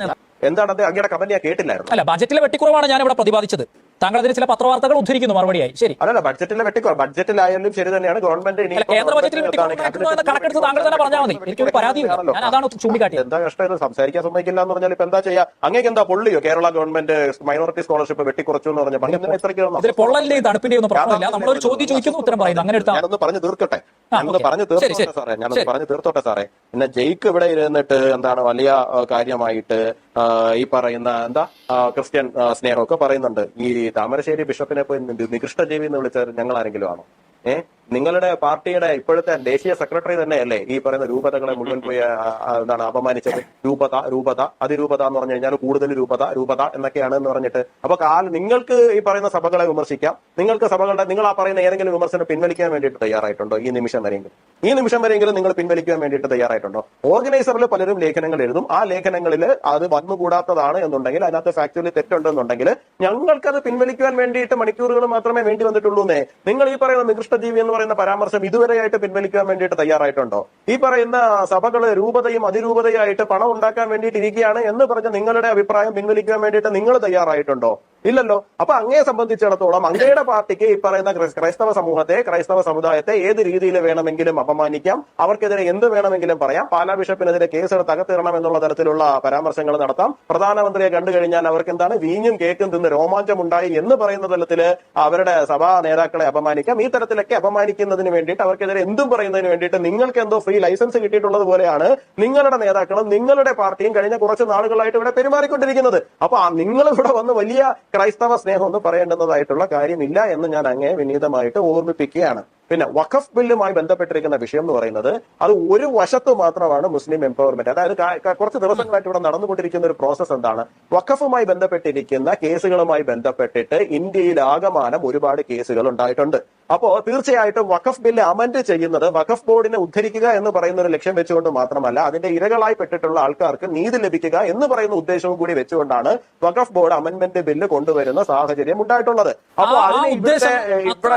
എന്താണ് അങ്ങയുടെ കമന്റ് ഞാൻ കേട്ടില്ലായിരുന്നു. അല്ല ബജറ്റിലെ വെട്ടിക്കുറവാണ് ഞാൻ ഇവിടെ പ്രതിപാദിച്ചത്. താങ്കൾ അതിന് ചില പത്രവാർത്തകൾ ഉദ്ധരിക്കുന്നു മറുപടിയായി. ശരി. അല്ലല്ല ബഡ്ജറ്റിലെ വെട്ടിക്കോ ബഡ്ജറ്റിലായാലും ശരി തന്നെയാണ്. ഗവൺമെന്റ് കേന്ദ്ര എന്ന കണക്കെടുത്ത് താങ്കൾ തന്നെ പറഞ്ഞാൽ മതി. എനിക്കൊരു പരാതിയില്ല ഞാൻ അതാണ് ചൂണ്ടിക്കാട്ടിയത്. എന്താ കഷ്ടം? സംസാരിക്കാൻ സമ്മതിക്കില്ല എന്ന് പറഞ്ഞാൽ ഇപ്പൊ എന്താ ചെയ്യാ? അങ്ങേക്ക് എന്താ പൊള്ളിയോ? കേരള ഗവൺമെന്റ് മൈനോറിറ്റി സ്കോളർഷിപ്പ് വെട്ടിക്കുറച്ചു എന്ന് പറഞ്ഞാൽ അങ്ങനെ പൊള്ളല്ലേ തണുപ്പിന്റെ ഒന്നും പ്രശ്നമില്ല. നമ്മളൊരു ചോദ്യം ചോദിക്കുന്നു ഉത്തരം പറയുന്നു. അങ്ങനെ എടുത്താൽ ഞാനൊന്ന് പറഞ്ഞു തീർക്കട്ടെ. ഞാനൊന്ന്. പറഞ്ഞു തീർത്തോട്ടെ സാറേ. ഞാനൊന്ന്. പറഞ്ഞു തീർത്തോട്ടെ സാറേ. പിന്നെ ജയിക്ക് ഇവിടെ ഇരുന്നിട്ട് എന്താണ് വലിയ കാര്യമായിട്ട് ഈ പറയുന്ന എന്താ ക്രിസ്ത്യൻ സ്നേഹമൊക്കെ പറയുന്നുണ്ട്. ഈ താമരശ്ശേരി ബിഷപ്പിനെ പോയി നികൃഷ്ടജീവി എന്ന് വിളിച്ച ഞങ്ങൾ ആരെങ്കിലും ആണോ? ഏ? നിങ്ങളുടെ പാർട്ടിയുടെ ഇപ്പോഴത്തെ ദേശീയ സെക്രട്ടറി തന്നെയല്ലേ ഈ പറയുന്ന രൂപതകളെ മുഴുവൻ പോയി എന്താണ് അപമാനിച്ചത്? രൂപത രൂപത അതിരൂപത എന്ന് പറഞ്ഞു കഴിഞ്ഞാൽ കൂടുതൽ രൂപത രൂപത എന്നൊക്കെയാണ് എന്ന് പറഞ്ഞിട്ട്. അപ്പൊ കാൽ നിങ്ങൾക്ക് ഈ പറയുന്ന സഭകളെ വിമർശിക്കാം. നിങ്ങൾക്ക് സഭകളുടെ നിങ്ങൾ ആ പറയുന്ന ഏതെങ്കിലും വിമർശനം പിൻവലിക്കാൻ വേണ്ടിയിട്ട് തയ്യാറായിട്ടുണ്ടോ ഈ നിമിഷം വരെയെങ്കിലും? ഈ നിമിഷം വരെയെങ്കിലും നിങ്ങൾ പിൻവലിക്കാൻ വേണ്ടിയിട്ട് തയ്യാറായിട്ടുണ്ടോ? ഓർഗനൈസറിൽ പലരും ലേഖനങ്ങൾ എഴുതും. ആ ലേഖനങ്ങളിൽ അത് വന്നുകൂടാത്തതാണ് എന്നുണ്ടെങ്കിൽ അതിനകത്ത് ഫാക്ച്വലി തെറ്റുണ്ടെന്നുണ്ടെങ്കിൽ ഞങ്ങൾക്കത് പിൻവലിക്കാൻ വേണ്ടിയിട്ട് മണിക്കൂറുകൾ മാത്രമേ വേണ്ടി വന്നിട്ടുള്ളൂ എന്നേ നിങ്ങൾ ഈ പറയുന്ന നികൃഷ്ടജീവി എന്ന് പറയുന്ന പരാമർശം ഇതുവരെയായിട്ട് പിൻവലിക്കാൻ വേണ്ടിയിട്ട് തയ്യാറായിട്ടുണ്ടോ? ഈ പറയുന്ന സഭകൾ രൂപതയും അതിരൂപതയായിട്ട് പണം ഉണ്ടാക്കാൻ വേണ്ടിയിട്ട് ഇരിക്കുകയാണ് എന്ന് പറഞ്ഞ നിങ്ങളുടെ അഭിപ്രായം പിൻവലിക്കാൻ വേണ്ടിയിട്ട് നിങ്ങൾ തയ്യാറായിട്ടുണ്ടോ? ഇല്ലല്ലോ. അപ്പൊ അങ്ങയെ സംബന്ധിച്ചിടത്തോളം അങ്ങയുടെ പാർട്ടിക്ക് ഈ പറയുന്ന ക്രൈസ്തവ സമൂഹത്തെ ക്രൈസ്തവ സമുദായത്തെ ഏത് രീതിയിൽ വേണമെങ്കിലും അപമാനിക്കാം? അവർക്കെതിരെ എന്ത് വേണമെങ്കിലും പറയാം? പാലാ ബിഷപ്പിനെതിരെ കേസെടുത്ത് അകത്തിടണം എന്നുള്ള തരത്തിലുള്ള പരാമർശങ്ങൾ നടത്താം. പ്രധാനമന്ത്രിയെ കണ്ടു കഴിഞ്ഞാൽ അവർക്ക് എന്താണ് വീഞ്ഞും കേക്കും തിന്ന് രോമാഞ്ചമുണ്ടായി എന്ന് പറയുന്ന തലത്തിൽ അവരുടെ സഭാ നേതാക്കളെ അപമാനിക്കാം. ഈ തരത്തിലൊക്കെ അപമാനിക്കുന്നതിന് വേണ്ടിയിട്ട് അവർക്കെതിരെ എന്തും പറയുന്നതിന് വേണ്ടിയിട്ട് നിങ്ങൾക്ക് എന്തോ ഫ്രീ ലൈസൻസ് കിട്ടിയിട്ടുള്ളത് പോലെയാണ് നിങ്ങളുടെ നേതാക്കളും നിങ്ങളുടെ പാർട്ടിയും കഴിഞ്ഞ കുറച്ച് നാളുകളായിട്ട് ഇവിടെ പെരുമാറിക്കൊണ്ടിരിക്കുന്നത്. അപ്പൊ നിങ്ങൾ ഇവിടെ വന്ന് വലിയ ക്രൈസ്തവ സ്നേഹം ഒന്നും പറയേണ്ടുന്നതായിട്ടുള്ള കാര്യമില്ല എന്ന് ഞാൻ അങ്ങേ വിനീതമായിട്ട് ഓർമ്മിപ്പിക്കുകയാണ്. പിന്നെ വഖഫ് ബില്ലുമായി ബന്ധപ്പെട്ടിരിക്കുന്ന വിഷയം എന്ന് പറയുന്നത് അത് ഒരു വശത്ത് മാത്രമാണ് മുസ്ലിം എംപവർമെന്റ് അതായത് കുറച്ച് ദിവസങ്ങളായിട്ട് ഇവിടെ നടന്നുകൊണ്ടിരിക്കുന്ന ഒരു പ്രോസസ് എന്താണ്? വഖഫുമായി ബന്ധപ്പെട്ടിരിക്കുന്ന കേസുകളുമായി ബന്ധപ്പെട്ടിട്ട് ഇന്ത്യയിൽ ആകമാനം ഒരുപാട് കേസുകൾ ഉണ്ടായിട്ടുണ്ട്. അപ്പോ തീർച്ചയായിട്ടും വഖഫ് ബില്ല് അമന്റ് ചെയ്യുന്നത് വഖഫ് ബോർഡിനെ ഉദ്ധരിക്കുക എന്ന് പറയുന്ന ഒരു ലക്ഷ്യം വെച്ചുകൊണ്ട് മാത്രമല്ല അതിന്റെ ഇരകളായി പെട്ടിട്ടുള്ള ആൾക്കാർക്ക് നീതി ലഭിക്കുക എന്ന് പറയുന്ന ഉദ്ദേശവും കൂടി വെച്ചുകൊണ്ടാണ് വഖഫ് ബോർഡ് അമെന്റ്മെന്റ് ബില്ല് കൊണ്ടുവരുന്ന സാഹചര്യം ഉണ്ടായിട്ടുള്ളത്. അപ്പോൾ അതിന് ഇവിടെ ഇവിടെ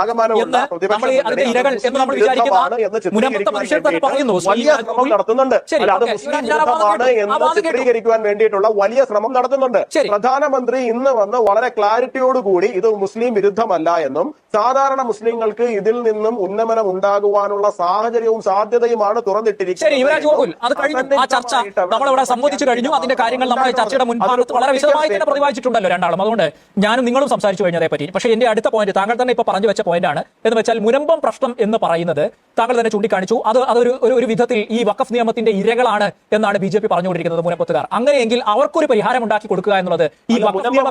ആകമാനമുള്ള എന്ന് നമ്മൾ അതിന്റെ ഇരകൾ എന്ന് നമ്മൾ വിചാരിക്കുന്ന മുനമ്പത്തെ മനുഷ്യർ തന്നെ പറയുന്നു. വലിയ ശ്രമം നടത്തുന്നുണ്ട്. അത് മുസ്ലിം വിരുദ്ധമാണ് എന്ന് ചിത്രീകരിക്കുവാൻ വേണ്ടിയിട്ടുള്ള വലിയ ശ്രമം നടത്തുന്നുണ്ട്. പ്രധാനമന്ത്രി ഇന്ന് വന്ന് വളരെ ക്ലാരിറ്റിയോടുകൂടി ഇത് മുസ്ലിം വിരുദ്ധമല്ല എന്നും സാധാരണ മുസ്ലിങ്ങൾക്ക് ഇതിൽ നിന്നും ഉന്നമനം ഉണ്ടാകുവാനുള്ള സാഹചര്യവും സാധ്യതയുമാണ് തുറന്നിട്ടിരിക്കുന്നത് നമ്മളിവിടെ സംവദിച്ചു കഴിഞ്ഞു. അതിന്റെ കാര്യങ്ങൾ നമ്മൾ ചർച്ചയുടെ മുൻഭാഗത്ത് വളരെ വിശദമായി തന്നെ പ്രതിപാദിച്ചിട്ടുണ്ടല്ലോ രണ്ടാളും. അതുകൊണ്ട് ഞാനും നിങ്ങളും സംസാരിച്ചു കഴിഞ്ഞതേ പറ്റി പക്ഷേ എന്റെ അടുത്ത പോയിന്റ് താങ്കൾ തന്നെ ഇപ്പൊ പറഞ്ഞു വെച്ച പോയിന്റാണ് എന്ന് വെച്ചാൽ മുനമ്പം പ്രശ്നം എന്ന് പറയുന്നത് താങ്കൾ തന്നെ ചൂണ്ടിക്കാണിച്ചു. അത് അതൊരു ഒരു- വിധത്തിൽ ഈ വഖഫ് നിയമത്തിന്റെ ഇരകളാണ് എന്നാണ് ബി ജെ പി പറഞ്ഞുകൊണ്ടിരിക്കുന്നത് മുനമ്പത്തുകാർ. അങ്ങനെയെങ്കിൽ അവർക്കൊരു പരിഹാരം ഉണ്ടാക്കി കൊടുക്കുക എന്നുള്ളത് ഈ വഖഫ് നിയമം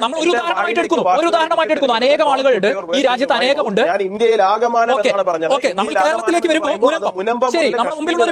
നമ്മൾ ഒരു ഉദാഹരണമായിട്ട് എടുക്കുന്നു. ഒരു ഉദാഹരണമായിട്ട് എടുക്കുന്നു. അനേകം ആളുകളുണ്ട്. ഈ രാജ്യത്ത് അനേകമുണ്ട്. ഓക്കേ, നമ്മൾ കേരളത്തിലേക്ക് വരുമ്പോൾ ശരി, നമ്മുടെ മുമ്പിലുള്ള.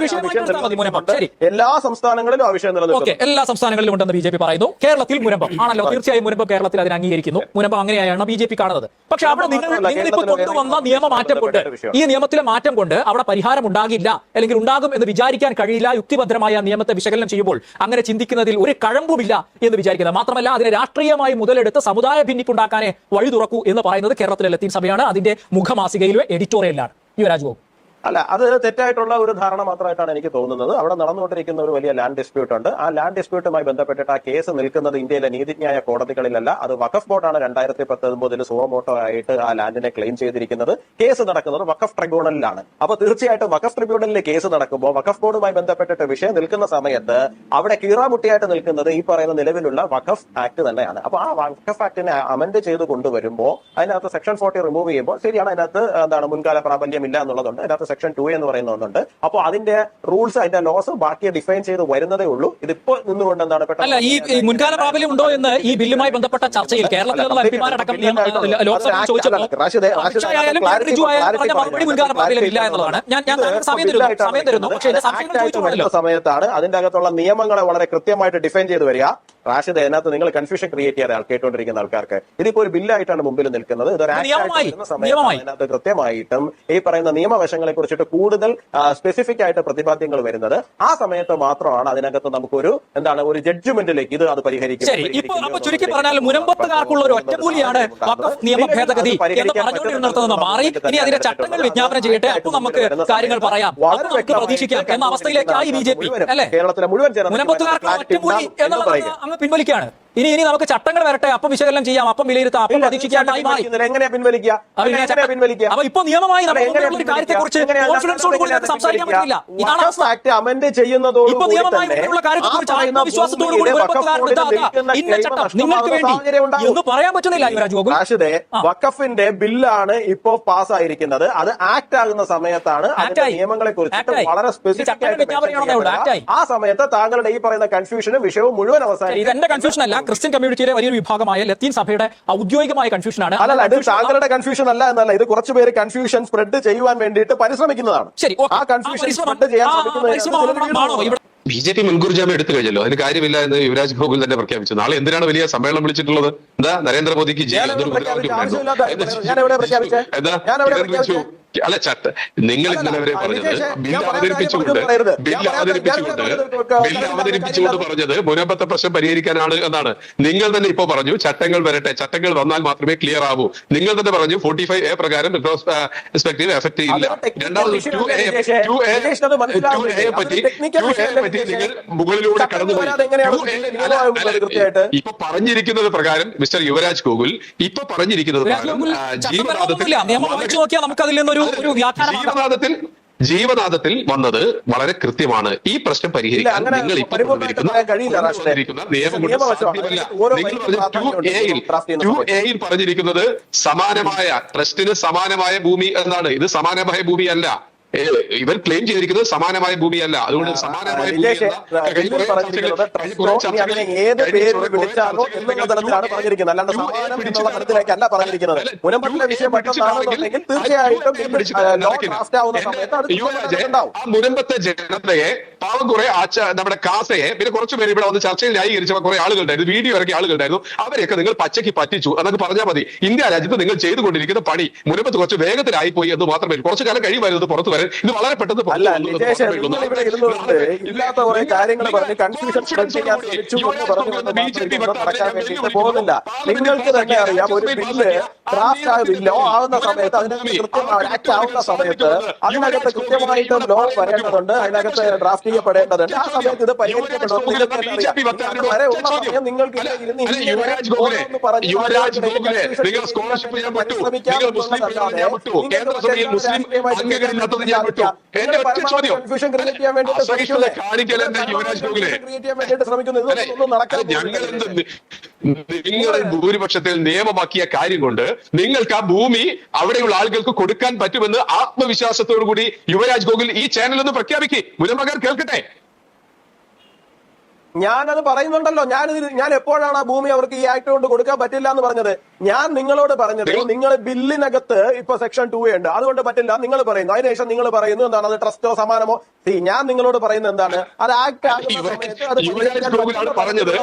ശരി. എല്ലാ സംസ്ഥാനങ്ങളിലും ആ വിഷയം ഓക്കെ എല്ലാ സംസ്ഥാനങ്ങളിലും ഉണ്ടെന്ന് ബി ജെ പി പറയുന്നു. കേരളത്തിൽ മുനമ്പം. ആണല്ലോ തീർച്ചയായും മുനമ്പം കേരളത്തിൽ അതിനെ അംഗീകരിക്കുന്നു. മുനമ്പം അങ്ങനെയാണ് ബി ജെ പി കാണുന്നത്. പക്ഷെ അവിടെ നിങ്ങൾ ഇപ്പൊ കൊണ്ടുവന്ന നിയമമാറ്റം നിയമ മാറ്റം കൊണ്ട് ഈ നിയമത്തിലെ മാറ്റം കൊണ്ട് അവിടെ പരിഹാരം ഉണ്ടാകില്ല അല്ലെങ്കിൽ ഉണ്ടാകും എന്ന് വിചാരിക്കാൻ കഴിയില്ല യുക്തിഭദ്രമായ നിയമത്തെ വിശകലനം ചെയ്യുമ്പോൾ അങ്ങനെ ചിന്തിക്കുന്നതിൽ ഒരു കഴമ്പുമില്ല എന്ന് വിചാരിക്കുന്നത്. മാത്രമല്ല അതിനെ രാഷ്ട്രീയമായി മുതലെടുത്ത് സമുദായ ഭിന്നിപ്പുണ്ടാക്കാനേ വഴി തുറക്കൂ എന്ന് പറയുന്നത് കേരളത്തിലെ ലത്തീൻ സഭയാണ്. അതിന്റെ മുഖമാസികയിലെ എഡിറ്റോറിയലാണ് യുവരാജ് ഗോകുൽ. അല്ല അത് തെറ്റായിട്ടുള്ള ഒരു ധാരണ മാത്രമായിട്ടാണ് എനിക്ക് തോന്നുന്നത്. അവിടെ നടന്നുകൊണ്ടിരിക്കുന്ന ഒരു വലിയ ലാൻഡ് ഡിസ്പ്യൂട്ട് ഉണ്ട്. ആ ലാൻഡ് ഡിസ്പ്യൂട്ടുമായി ബന്ധപ്പെട്ടിട്ട് ആ കേസ് നിൽക്കുന്നത് ഇന്ത്യയിലെ നീതിന്യായ കോടതികളിലല്ല. അത് വഖഫ് ബോർഡാണ് രണ്ടായിരത്തി പത്തൊമ്പതിൽ സുവമോട്ടോ ആയിട്ട് ആ ലാൻഡിനെ ക്ലെയിം ചെയ്തിരിക്കുന്നത്. കേസ് നടക്കുന്നത് വഖഫ് ട്രിബ്യൂണലിലാണ്. അപ്പൊ തീർച്ചയായിട്ടും വഖഫ് ട്രിബ്യൂണലിൽ കേസ് നടക്കുമ്പോൾ വഖഫ് ബോർഡുമായി ബന്ധപ്പെട്ടിട്ട് വിഷയം നിൽക്കുന്ന സമയത്ത് അവിടെ കീറാമുട്ടിയായിട്ട് നിൽക്കുന്നത് ഈ പറയുന്ന നിലവിലുള്ള വഖഫ് ആക്ട് തന്നെയാണ്. അപ്പൊ ആ വഖഫ് ആക്ടിനെ അമെന്റ് ചെയ്ത് കൊണ്ടുവരുമ്പോൾ അതിനകത്ത് സെക്ഷൻ ഫോർട്ടി റിമൂവ് ചെയ്യുമ്പോൾ ശരിയാണ് അതിനകത്ത് എന്താണ് മുൻകാല പ്രാബല്യം ഇല്ല എന്നുള്ളതുണ്ട്. അതിനകത്ത് സെക്ഷൻ ടു എന്ന് പറയുന്ന ഒന്നുണ്ട്. അപ്പോൾ അതിന്റെ റൂൾസ് അതിന്റെ ലോസ് ബാക്കി ഡിഫൈൻ ചെയ്ത് വരുന്നതേ ഉള്ളൂ. ഇതിപ്പോ നിന്നുകൊണ്ട് എന്താണ് അല്ല ഈ മുൻകാല പ്രാബല്യം ഉണ്ടോ എന്ന് ഈ ബില്ലുമായി ബന്ധപ്പെട്ട ചർച്ചയിൽ കേരളത്തിൽ നിന്നുള്ള എം പിമാരടക്കം നിയമ- ലോക്സഭയിൽ ചോദിച്ചപ്പോൾ റാഷിദേ, റാഷിദേ, അമിത്ഷാ ആയാലും clarity- റിജു ആയാലും പറഞ്ഞ clarity മറുപടി മുൻകാല പ്രാബല്യം എന്നുള്ളതാണ്. ഞാൻ ഞാൻ താങ്കൾക്ക് സമയം തരുന്നു സമയം തരുന്നു. പക്ഷേ എന്റെ സംശയങ്ങൾ ആക്ട് ആയിട്ട് ചോദിച്ചോളൂ വരുന്ന സമയത്താണ് അതിന്റെ അകത്തുള്ള നിയമങ്ങളെ വളരെ കൃത്യമായിട്ട് ഡിഫൈൻ ചെയ്ത് വരിക. റാഷിദ് അതിനകത്ത് നിങ്ങൾ കൺഫ്യൂഷൻ ക്രിയേറ്റ് ചെയ്യാതെ ആൾ കേട്ടുകൊണ്ടിരിക്കുന്ന ആൾക്കാർക്ക് ഇതിപ്പോ ഒരു ബില്ലായിട്ടാണ് മുമ്പിൽ നിൽക്കുന്നത്. നിയമമായി. അതിനകത്ത് കൃത്യമായിട്ടും ഈ പറയുന്ന നിയമവശങ്ങളെ കുറിച്ചിട്ട് കൂടുതൽ സ്പെസിഫിക് ആയിട്ട് പ്രതിപാദ്യങ്ങൾ വരുന്നത്. ആ സമയത്ത് മാത്രമാണ് അതിനകത്ത് നമുക്കൊരു എന്താണ് ഒരു ജഡ്ജ്മെന്റിലേക്ക് ഇത് അത് പരിഹരിക്കും. ചുരുക്കി പറഞ്ഞാൽ മുനമ്പത്തുകാർക്കുള്ള ഒരു ഒറ്റമൂലിയാണ് വഖഫ് നിയമ ഭേദഗതി എന്ന് മാറി. ഇനി അതിന്റെ ചട്ടങ്ങൾ വിജ്ഞാപനം ചെയ്യട്ടെ? നമുക്ക് കാര്യങ്ങൾ പറയാം. നമുക്ക് പ്രതീക്ഷിക്കാം എന്ന അവസ്ഥയിലേക്കായി ബി ജെ പി. അല്ലെ? കേരളത്തിലെ മുഴുവൻ ജനങ്ങൾ മുനമ്പത്തുകാർക്ക് ഒറ്റമൂലി എന്ന് പറയുക. ഇനി ഇനി നമുക്ക് ചട്ടങ്ങൾ വരട്ടെ. അപ്പം വിശകലനം ചെയ്യാം. അപ്പം വിലയിരുത്താം. അപ്പം പ്രതീക്ഷിക്കാൻ അപ്പൊ ഇപ്പൊ നിയമമായി ഒരു കാര്യത്തെക്കുറിച്ച് കോൺഫിഡൻസോട് കൂടി സംസാരിക്കാൻ പറ്റില്ല ഇതാണ് ഇപ്പൊ നിയമമായി കാര്യത്തെക്കുറിച്ച് ആത്മവിശ്വാസത്തോടു കൂടി ഇന്ന ചട്ടം. നിങ്ങൾക്ക് വേണ്ടി എന്ന് പറയാൻ പറ്റുന്നില്ല യുവരാജ് ഗോകുൽ. വഖഫിന്റെ ബില്ലാണ് ഇപ്പോ പാസ്സായിരിക്കുന്നത്. അത് ആക്ട് ആകുന്ന സമയത്താണ് അതിന്റെ. നിയമങ്ങളെ കുറിച്ച് വളരെ സ്പെസിഫിക് ആയിട്ട്. ആ സമയത്ത് താങ്കളുടെ ഈ പറയുന്ന കൺഫ്യൂഷനും വിഷയവും മുഴുവൻ അവസാനിക്കും. കൺഫ്യൂഷൻ അല്ല. ക്രിസ്ത്യൻ കമ്മ്യൂണിറ്റിയിലെ വലിയൊരു വിഭാഗമായ ലത്തീൻ സഭയുടെ ഔദ്യോഗികമായ കൺഫ്യൂഷനാണ് അല്ല ഇത് താങ്കളുടെ കൺഫ്യൂഷൻ അല്ല എന്നല്ല ഇത് കുറച്ച് പേര് കൺഫ്യൂഷൻ സ്പ്രെഡ് ചെയ്യുവാൻ വേണ്ടിയിട്ട് പരിശ്രമിക്കുന്നതാണ്. ശരി ആ കൺഫ്യൂഷൻ സ്പ്രെഡ് ചെയ്യാൻ ശ്രമിക്കുന്നത് ബി ജെ പി മുൻകൂർ ജാമ്യം എടുത്തു കഴിഞ്ഞല്ലോ. അതിന് കാര്യമില്ല എന്ന് യുവരാജ് ഗോകുൽ തന്നെ പ്രഖ്യാപിച്ചു. നാളെ എന്തിനാണ് വലിയ സമ്മേളനം വിളിച്ചിട്ടുള്ളത്? എന്താ? നരേന്ദ്രമോദിക്ക് ജയിൽ? എന്താ? അല്ല ചട്ട നിങ്ങൾ ഇന്നലെ വരെ പറഞ്ഞത് ബില്ല് അവതരിപ്പിച്ചുകൊണ്ട് ബില്ല് അവതരിപ്പിച്ചുകൊണ്ട് ബില്ല് അവതരിപ്പിച്ചുകൊണ്ട് പറഞ്ഞത് മുനമ്പത്തെ പ്രശ്നം പരിഹരിക്കാനാണ് എന്നാണ് നിങ്ങൾ തന്നെ ഇപ്പോ പറഞ്ഞു ചട്ടങ്ങൾ വരട്ടെ ചട്ടങ്ങൾ വന്നാൽ മാത്രമേ ക്ലിയർ ആവൂ നിങ്ങൾ തന്നെ പറഞ്ഞു ഫോർട്ടി ഫൈവ് എ പ്രകാരം റെസ്പെക്ടീവ് എഫക്ട് ഇല്ല രണ്ടാമത് two A? Two A? Two A പറ്റി ടു എ പറ്റി നിങ്ങൾ മുകളിലൂടെ കടന്നുപോയി? ഇപ്പൊ പറഞ്ഞിരിക്കുന്നത് പ്രകാരം മിസ്റ്റർ യുവരാജ് ഗോകുൽ ഇപ്പൊ പറഞ്ഞിരിക്കുന്നത് പ്രകാരം ജീവനാഥത്തിൽ വരണമെന്നില്ല. നോക്കിയാൽ നമുക്ക് അതിൽ നിന്നൊരു ഒരു ജീവനാഥത്തിൽ ജീവനാഥത്തിൽ വന്നത് വളരെ കൃത്യമാണ്. ഈ പ്രശ്നം പരിഹരിക്കാൻ നിങ്ങൾ ഇപ്പോൾ പറഞ്ഞിരിക്കുന്നത് സമാനമായ ട്രസ്റ്റിന് സമാനമായ ഭൂമി എന്നാണ്. ഇത് സമാനമായ ഭൂമിയല്ല. ഇവർ ക്ലെയിം ചെയ്തിരിക്കുന്നത് സമാനമായ ഭൂമിയല്ല. അതുകൊണ്ട് സമാനമായ പറഞ്ഞിരിക്കുന്നത് ഏത് പേര് എന്നുള്ള തലത്തിലാണ് പറഞ്ഞിരിക്കുന്നത്. അല്ലാണ്ട് സമാനം എന്നുള്ള പറഞ്ഞിരിക്കുന്നത്. അല്ല, വിഷയം മറ്റൊന്നാണെന്നുണ്ടെങ്കിൽ തീർച്ചയായിട്ടും മുനമ്പത്തെ ജനതയെ പാവം കുറെ ആച്ച നമ്മുടെ കാസയെ പിന്നെ കുറച്ച് പേര് ഇവിടെ വന്ന് ചർച്ചയിൽ ന്യായീകരിച്ച കുറെ ആളുകളുണ്ടായിരുന്നു വീഡിയോ ഇറക്കിയ ആളുകളുണ്ടായിരുന്നു. അവരെയൊക്കെ നിങ്ങൾ പച്ചയ്ക്ക് പറ്റിച്ചു എന്നൊക്കെ പറഞ്ഞാൽ മതി. ഇന്ത്യ രാജ്യത്ത് നിങ്ങൾ ചെയ്തുകൊണ്ടിരിക്കുന്ന പണി മുനമ്പത്ത് കുറച്ച് വേഗത്തിലായി പോയി എന്ന് മാത്രമേ കുറച്ചു കാലം കഴിയുമായിരുന്നു പുറത്തു വരാൻ ഇത് വളരെ പെട്ടെന്ന് ഇല്ലാത്ത കുറെ കാര്യങ്ങൾ പറഞ്ഞ് കൺഫ്യൂഷൻ പോകുന്നില്ല. നിങ്ങൾക്ക് തന്നെ അറിയാം ഒരു ബില്ല് ഡ്രാഫ്റ്റ് ആകും ലോ ആവുന്ന സമയത്ത് അതിനകത്ത് കൃത്യമായി ആക്ട് ആവുന്ന സമയത്ത് അതിനകത്ത് കൃത്യമായിട്ടും ലോ വരേണ്ടതുണ്ട്. അതിനകത്ത് ഡ്രാഫ്റ്റ് ചെയ്യപ്പെടേണ്ടതുണ്ട്. ആ സമയത്ത് ഇത് പരിഹരിക്കപ്പെടുമെന്ന് നിങ്ങൾക്ക് വരെ യുവരാജ് യുവരാജ് ആളുകളെ നിങ്ങൾ സ്കോളർഷിപ്പ് പറ്റൂ. നിങ്ങൾ മുസ്ലിം മുസ്ലിം അംഗീകരിക്കാത്തത് ഞാൻ വിട്ടു. എന്റെ ഒറ്റ ചോദ്യം. യുവരാജ് ഗോകുലെ? ഞങ്ങൾ എന്ത് ഭൂരിപക്ഷത്തിൽ നിയമമാക്കിയ കാര്യം കൊണ്ട് നിങ്ങൾക്ക് ആ ഭൂമി അവിടെയുള്ള ആളുകൾക്ക് കൊടുക്കാൻ പറ്റുമെന്ന് ആത്മവിശ്വാസത്തോടു കൂടി യുവരാജ് ഗോകുൽ ഈ ചാനൽ ഒന്ന് പ്രഖ്യാപിക്കേ. മുരമകർ കേൾക്കട്ടെ? ഞാനത് പറയുന്നുണ്ടല്ലോ. ഞാൻ ഞാൻ എപ്പോഴാണ് ആ ഭൂമി അവർക്ക് ഈ ആക്ട് കൊണ്ട് കൊടുക്കാൻ പറ്റില്ല എന്ന് പറഞ്ഞത്? ഞാൻ നിങ്ങളോട് പറഞ്ഞത് നിങ്ങൾ- ബില്ലിനകത്ത് ഇപ്പൊ സെക്ഷൻ ടു ഉണ്ട്. അതുകൊണ്ട് പറ്റില്ല നിങ്ങൾ പറയുന്നു. അതിനുശേഷം നിങ്ങൾ പറയുന്നു എന്താണ്? അത് ട്രസ്റ്റോ സമാനമോ ഞാൻ നിങ്ങളോട് പറയുന്നത് എന്താണ്? അത് ആക്ട് പറഞ്ഞത്. പറയുന്നത്.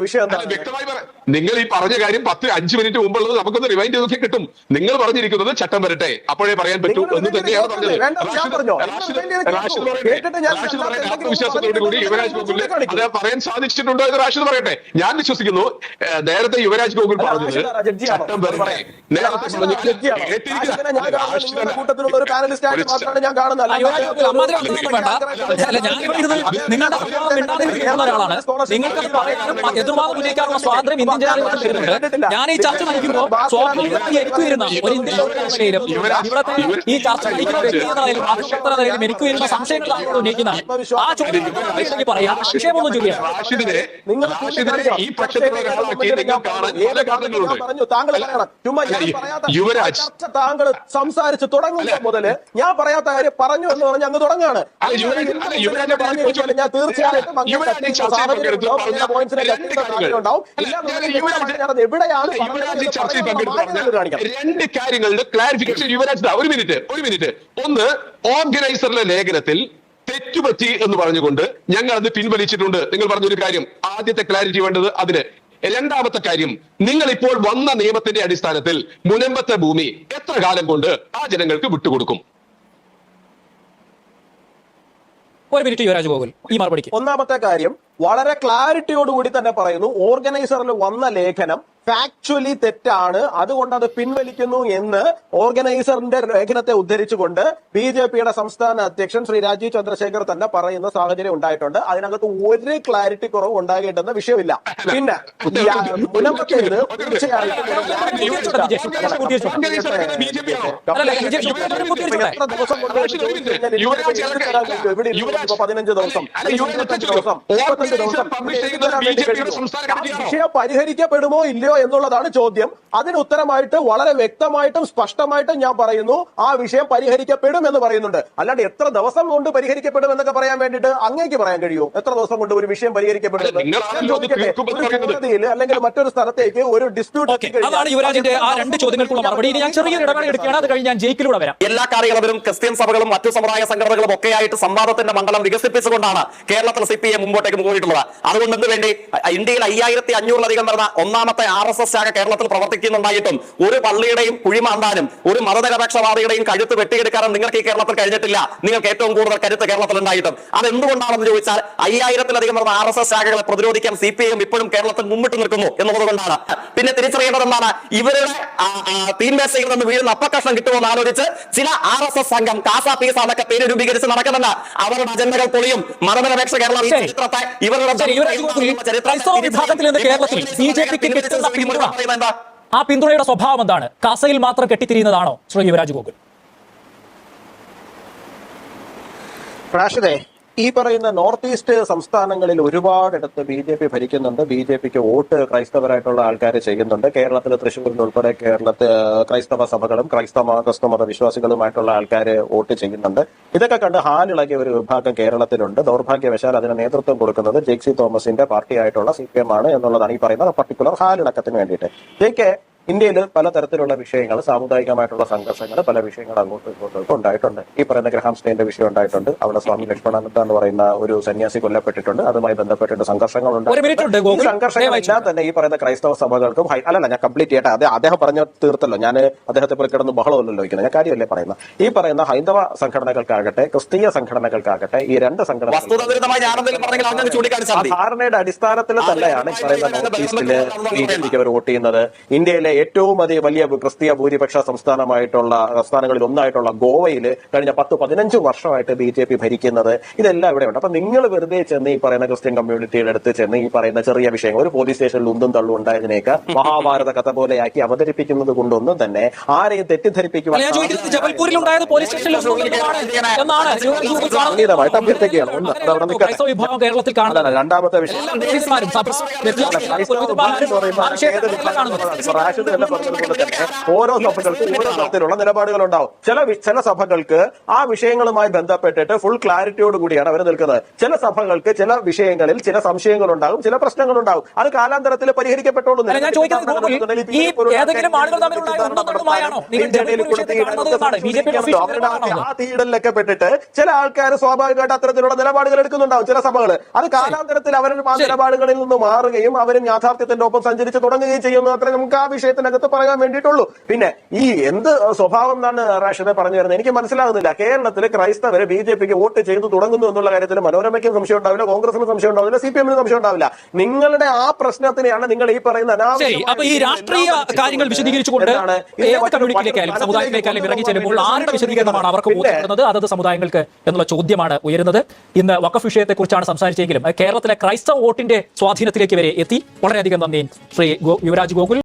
വിഷയം വ്യക്തമായി നിങ്ങൾ ഈ പറഞ്ഞ കാര്യം പത്ത് അഞ്ച് മിനിറ്റ് മുമ്പുള്ളത് നമുക്കൊന്ന് റിമൈൻഡ് ചെയ്തൊക്കെ കിട്ടും. നിങ്ങൾ പറഞ്ഞിരിക്കുന്നത് ചട്ടം വരട്ടെ. അപ്പോഴേ പറയാൻ പറ്റൂ എന്ന് തന്നെയാണ് പറഞ്ഞത്. ആത്മവിശ്വാസത്തോടു കൂടി യുവരാജ്. അത് പറയാൻ സാധിച്ചിട്ടുണ്ടോ എന്ന് റാഷിദ് പറയട്ടെ. ഞാൻ വിശ്വസിക്കുന്നു നേരത്തെ യുവരാജ് ഗോകുൽ പറഞ്ഞത്? ചട്ടം വരട്ടെ. നിങ്ങളുടെ ഒരാളാണ്. നിങ്ങൾക്ക് അത് പറയാനും എതിർവാദം ഉന്നയിക്കാനുള്ള സ്വാതന്ത്ര്യം ഇന്ത്യൻ ജനാധിപത്യം ഞാൻ ഈ ചർച്ച നയിക്കുമ്പോൾ സ്വാഭാവികമായി എനിക്ക് വരുന്ന ഒരു ഇന്ത്യൻ ഇവിടുത്തെ ഈ ചർച്ച നയിക്കുന്ന വ്യക്തി എന്ന നിലയിലും അഭിഷക്തർ എനിക്ക് വരുന്ന സംശയങ്ങൾ താങ്കളോട് ഉന്നയിക്കുന്നതാണ് ആ ചോദ്യം പറയാം. വിഷയമൊന്നും ചോദിക്കാം. റാഷിദിനെ നിങ്ങൾ ഈ പറഞ്ഞു താങ്കൾ അല്ല, പറയണം. ചുമ്മാ ഞാൻ പറയാത്ത യുവരാജ് ചർച്ച താങ്കൾ സംസാരിച്ച് തുടങ്ങുമ്പോൾ മുതൽ ഞാൻ പറയാത്ത കാര്യം പറഞ്ഞു എന്ന് പറഞ്ഞ് അങ്ങ് തുടങ്ങാണ് ഞാൻ തീർച്ചയായിട്ടും എവിടെയാണ് രണ്ട് കാര്യങ്ങളുടെ ക്ലാരിഫിക്കേഷൻ യുവരാജ് ഒരു മിനിറ്റ് ഒരു മിനിറ്റ്. ഒന്ന് ഓർഗനൈസറിലെ ലേഖനത്തിൽ തെറ്റുപറ്റി എന്ന് പറഞ്ഞുകൊണ്ട് ഞങ്ങൾ അത് പിൻവലിച്ചിട്ടുണ്ട്. നിങ്ങൾ പറഞ്ഞൊരു കാര്യം ആദ്യത്തെ ക്ലാരിറ്റി വേണ്ടത് അതിന്. രണ്ടാമത്തെ കാര്യം നിങ്ങൾ ഇപ്പോൾ വന്ന നിയമത്തിന്റെ അടിസ്ഥാനത്തിൽ മുനമ്പത്തെ ഭൂമി എത്ര കാലം കൊണ്ട് ആ ജനങ്ങൾക്ക് വിട്ടുകൊടുക്കും? ഒരു മിനിറ്റ് യുവരാജ് ഗോകുൽ ഈ മറുപടിക്ക്. ഒന്നാമത്തെ കാര്യം വളരെ ക്ലാരിറ്റിയോടുകൂടി തന്നെ പറയുന്നു ഓർഗനൈസറിൽ വന്ന ലേഖനം ഫാക്ച്വലി തെറ്റാണ് അതുകൊണ്ട് അത് പിൻവലിക്കുന്നു എന്ന് ഓർഗനൈസറിന്റെ ലേഖനത്തെ ഉദ്ധരിച്ചുകൊണ്ട് ബി ജെ പിയുടെ സംസ്ഥാന അധ്യക്ഷൻ ശ്രീ രാജീവ് ചന്ദ്രശേഖർ തന്നെ പറയുന്ന സാഹചര്യം ഉണ്ടായിട്ടുണ്ട് അതിനകത്ത് ഒരു ക്ലാരിറ്റി കുറവ് ഉണ്ടാകേണ്ടെന്ന വിഷയമില്ല പിന്നെ മുനമ്പത്തേത് തീർച്ചയായിട്ടും പതിനഞ്ച് ദിവസം ദിവസം? വിഷയം പരിഹരിക്കപ്പെടുമോ ഇല്ലയോ എന്നുള്ളതാണ് ചോദ്യം. അതിന് ഉത്തരമായിട്ട് വളരെ വ്യക്തമായിട്ടും സ്പഷ്ടമായിട്ടും ഞാൻ പറയുന്നു. ആ വിഷയം പരിഹരിക്കപ്പെടും എന്ന് പറയുന്നുണ്ട്. അല്ലാണ്ട് എത്ര ദിവസം കൊണ്ട് പരിഹരിക്കപ്പെടും എന്നൊക്കെ പറയാൻ വേണ്ടിയിട്ട് അങ്ങേക്ക് പറയാൻ കഴിയൂ എത്ര ദിവസം കൊണ്ട് ഒരു വിഷയം പരിഹരിക്കപ്പെടും അല്ലെങ്കിൽ മറ്റൊരു സ്ഥലത്തേക്ക് ഒരു ഡിസ്പ്യൂട്ട് അതാണ് യുവരാജിന്റെ ആ രണ്ട് ചോദ്യങ്ങൾക്കുള്ള മറുപടി. ഇനി ഞാൻ ചെറിയൊരു ഇടവേള എടുക്കുകയാണ്. അത് കഴിഞ്ഞ് ഞാൻ ജയിക്കിലൂടെ വരാം. എല്ലാ കാര്യങ്ങളും ക്രിസ്ത്യൻ സഭകളും മറ്റു സമുദായ സംഘടനകളും ഒക്കെയായിട്ട് സംവാദത്തിന്റെ മംഗളം വികസിപ്പിച്ചുകൊണ്ടാണ് കേരളത്തിൽ സി പി എം മുമ്പോട്ടേക്ക് പോയിട്ടുള്ളത്. അതുകൊണ്ട് എന്ത് വേണ്ടി ഇന്ത്യയിൽ അയ്യായിരത്തി അഞ്ഞൂറിലധികം വരുന്ന ഒന്നാമത്തെ ആർ എസ് എസ് ശാഖ കേരളത്തിൽ പ്രവർത്തിക്കുന്നുണ്ടായിട്ടും ഒരു പള്ളിയുടെയും കുഴിമാന്താനും ഒരു മതനിരപേക്ഷവാദിയുടെയും കഴുത്ത് വെട്ടിയെടുക്കാനും നിങ്ങൾക്ക് ഈ കേരളത്തിൽ കഴിഞ്ഞിട്ടില്ല. നിങ്ങൾക്ക് ഏറ്റവും കൂടുതൽ കരുത്ത് കേരളത്തിൽ ഉണ്ടായിട്ടും അതെന്തുകൊണ്ടാണെന്ന് ചോദിച്ചാൽ അയ്യായിരത്തിലധികം വരുന്ന ആർ എസ് എസ് ശാഖകളെ പ്രതിരോധിക്കാൻ സി പി ഐഎം ഇപ്പോഴും കേരളത്തിൽ മുമ്പിട്ട് നിൽക്കുന്നു എന്നുള്ളത് കൊണ്ടാണ് പിന്നെ തിരിച്ചറിയേണ്ടത് എന്താണ്? ഇവരുടെ തീൻമേശയിൽ നിന്ന് വീഴുന്ന അപ്പക്കഷ്ണം കിട്ടുമെന്ന് ആലോചിച്ച് ചില ആർ എസ് എസ് സംഘം കാസാ പീസ എന്നൊക്കെ പേര് രൂപീകരിച്ച് നടക്കുന്നില്ല അവരുടെ അജണ്ടകൾ പൊളിയും. മതനിരപേക്ഷ കേരളം ചരിത്രത്തെ ഇവരുടെ ചരിത്രം കേരളത്തിൽ ബി ജെ പിക്ക് കിട്ടുന്ന എന്താ? ആ പിന്തുണയുടെ സ്വഭാവം എന്താണ്? കാസയിൽ മാത്രം കെട്ടിത്തിരിയുന്നതാണോ ശ്രീ യുവരാജ് ഗോകുൽ? റാഷിദേ ഈ പറയുന്ന നോർത്ത് ഈസ്റ്റ് സംസ്ഥാനങ്ങളിൽ ഒരുപാടിടത്ത് ബി ജെ പി ഭരിക്കുന്നുണ്ട്. ബി ജെ പിക്ക് വോട്ട് ക്രൈസ്തവരായിട്ടുള്ള ആൾക്കാർ ചെയ്യുന്നുണ്ട്. കേരളത്തിലെ തൃശ്ശൂരിൽ ഉൾപ്പെടെ കേരളത്തിൽ ക്രൈസ്തവ സഭകളും ക്രൈസ്തവ ക്രിസ്തു മത വിശ്വാസികളുമായിട്ടുള്ള ആൾക്കാർ വോട്ട് ചെയ്യുന്നുണ്ട്. ഇതൊക്കെ കണ്ട് ഹാലിളകിയ ഒരു വിഭാഗം കേരളത്തിലുണ്ട്. ദൗർഭാഗ്യവശാൽ അതിന് നേതൃത്വം കൊടുക്കുന്നത് ജെക്സി തോമസിന്റെ പാർട്ടിയായിട്ടുള്ള സി പി എം ആണ് എന്നുള്ളതാണ് ഈ പറയുന്ന പർട്ടിക്കുലർ ഹാലിളക്കത്തിന് വേണ്ടിയിട്ട്. ജെ കെ ഇന്ത്യയിൽ പലതരത്തിലുള്ള വിഷയങ്ങൾ സാമുദായികമായിട്ടുള്ള സംഘർഷങ്ങൾ പല വിഷയങ്ങൾ അങ്ങോട്ടും ഇങ്ങോട്ടും ഉണ്ടായിട്ടുണ്ട് ഈ പറയുന്ന ഗ്രഹാം സ്റ്റേന്റെ വിഷയം ഉണ്ടായിട്ടുണ്ട് അവിടെ സ്വാമി ലക്ഷ്മണാനന്ദ എന്ന് പറയുന്ന ഒരു സന്യാസി കൊല്ലപ്പെട്ടിട്ടുണ്ട് അതുമായി ബന്ധപ്പെട്ടിട്ട്. ദയവായി സംഘർഷങ്ങളെല്ലാം തന്നെ ഈ പറയുന്ന ക്രൈസ്തവ സഭകൾക്കും അല്ല അല്ലല്ല ഞാൻ കംപ്ലീറ്റ് ചെയ്യട്ടെ അതെ അദ്ദേഹം പറഞ്ഞ തീർത്തല്ലോ ഞാൻ അദ്ദേഹത്തെ പോലെ കിടന്ന് ബഹളമല്ലല്ലോ വയ്ക്കുന്നത് ഞാൻ കാര്യമല്ലേ പറയുന്നത് ഈ പറയുന്ന ഹൈന്ദവ സംഘടനകൾക്കാകട്ടെ ക്രിസ്തീയ സംഘടനകൾക്കാകട്ടെ ഈ രണ്ട് സംഘടന ധാരണയുടെ അടിസ്ഥാനത്തിൽ തന്നെയാണ് ഈ പറയുന്ന നോർത്ത് ഈസ്റ്റിൽ ബി ജെ പിക്ക് അവർ വോട്ട് ചെയ്യുന്നത് ഇന്ത്യയിലെ ഏറ്റവും അധികം വലിയ ക്രിസ്തീയ ഭൂരിപക്ഷ സംസ്ഥാനമായിട്ടുള്ള സംസ്ഥാനങ്ങളിൽ ഒന്നായിട്ടുള്ള ഗോവയിൽ കഴിഞ്ഞ പത്ത് പതിനഞ്ച് വർഷമായിട്ട് ബി ജെ പി ഭരിക്കുന്നത് ഇതെല്ലാം ഇവിടെയുണ്ട്. അപ്പൊ നിങ്ങൾ വെറുതെ ചെന്ന് ഈ പറയുന്ന ക്രിസ്ത്യൻ കമ്മ്യൂണിറ്റിയുടെ അടുത്ത് ചെന്ന് ഈ പറയുന്ന ചെറിയ വിഷയങ്ങൾ ഒരു പോലീസ് സ്റ്റേഷനിൽ ഉന്തും തള്ളും ഉണ്ടായതിനേക്ക് മഹാഭാരത കഥ പോലെയാക്കി അവതരിപ്പിക്കുന്നത് കൊണ്ടൊന്നും തന്നെ ആരെയും തെറ്റിദ്ധരിപ്പിക്കുവാൻ. സംഗീതമായിട്ട് അഭ്യർത്ഥിക്കുകയാണ്. ഒന്ന് കേരളത്തിൽ കാണുന്നത് രണ്ടാമത്തെ വിഷയം. കാണുന്നത് റാഷിദ് തന്നെ ഓരോ സഭകൾക്കും ഓരോ തരത്തിലുള്ള നിലപാടുകൾ ഉണ്ടാവും. ചില ചില സഭകൾക്ക് ആ വിഷയങ്ങളുമായി ബന്ധപ്പെട്ടിട്ട് ഫുൾ ക്ലാരിറ്റിയോട് കൂടിയാണ് അവർ നിൽക്കുന്നത്. ചില സഭകൾക്ക് ചില വിഷയങ്ങളിൽ ചില സംശയങ്ങൾ ഉണ്ടാകും ചില പ്രശ്നങ്ങൾ ഉണ്ടാകും. അത് കാലാന്തരത്തിൽ പരിഹരിക്കപ്പെട്ടോളൂ. ആ തീയിടലിലൊക്കെ പെട്ടിട്ട് ചില ആൾക്കാർ സ്വാഭാവികമായിട്ട് അത്തരത്തിലുള്ള നിലപാടുകൾ എടുക്കുന്നുണ്ടാവും. ചില സഭകൾ അത് കാലാന്തരത്തിൽ അവരുടെ. നിലപാടുകളിൽ നിന്ന് മാറുകയും അവരും യാഥാർത്ഥ്യത്തിന്റെ ഒപ്പം സഞ്ചരിച്ച് തുടങ്ങുകയും ചെയ്യുന്നു അത്ര നമുക്ക് ആ വിഷയം വിഷയത്തിനകത്ത് പറയാൻ വേണ്ടിയിട്ടുള്ളൂ. പിന്നെ ഈ എന്ത് സ്വഭാവം എന്നാണ് റാഷിദെ പറഞ്ഞു വരുന്നത്? എനിക്ക് മനസ്സിലാകുന്നില്ല. കേരളത്തിൽ ക്രൈസ്തവരെ ബി ജെ പിക്ക് വോട്ട് ചെയ്തു തുടങ്ങുന്നു എന്നുള്ള കാര്യത്തിൽ മനോരമയ്ക്കും സംശയം ഉണ്ടാവില്ല കോൺഗ്രസിനും സംശയം ഉണ്ടാവില്ല സി പി എമ്മിനും സംശയം ഉണ്ടാവില്ല. നിങ്ങളുടെ ആ പ്രശ്നത്തിനെയാണ് നിങ്ങൾ ഈ പറയുന്ന അപ്പൊ ഈ രാഷ്ട്രീയ കാര്യങ്ങൾ പഠിപ്പിക്കുന്നത് വിശദീകരിച്ചുകൊണ്ട് ഏത് മറ്റൊരു കമ്മ്യൂണിറ്റിയിലേക്കായാലും മതത്തിലേക്ക് സമുദായത്തിലേക്കായാലും ഇറങ്ങി ചെല്ലുമ്പോൾ കൊണ്ടുപോകാൻ ആരുടെ വിശദീകരണമാണ് അവർക്ക് ബോധ്യപ്പെടുന്നത് അതത് സമുദായങ്ങൾക്ക് എന്നുള്ള ചോദ്യമാണ് ഉയരുന്നത്. ഇന്ന് വിഷയത്തെ കുറിച്ചാണ് സംസാരിച്ചെങ്കിലും കേരളത്തിലെ ക്രൈസ്തവ വോട്ടിന്റെ സ്വാധീനത്തിലേക്ക് വരെ എത്തി. വളരെയധികം നന്ദി ശ്രീ യുവരാജ് ഗോകുൽ.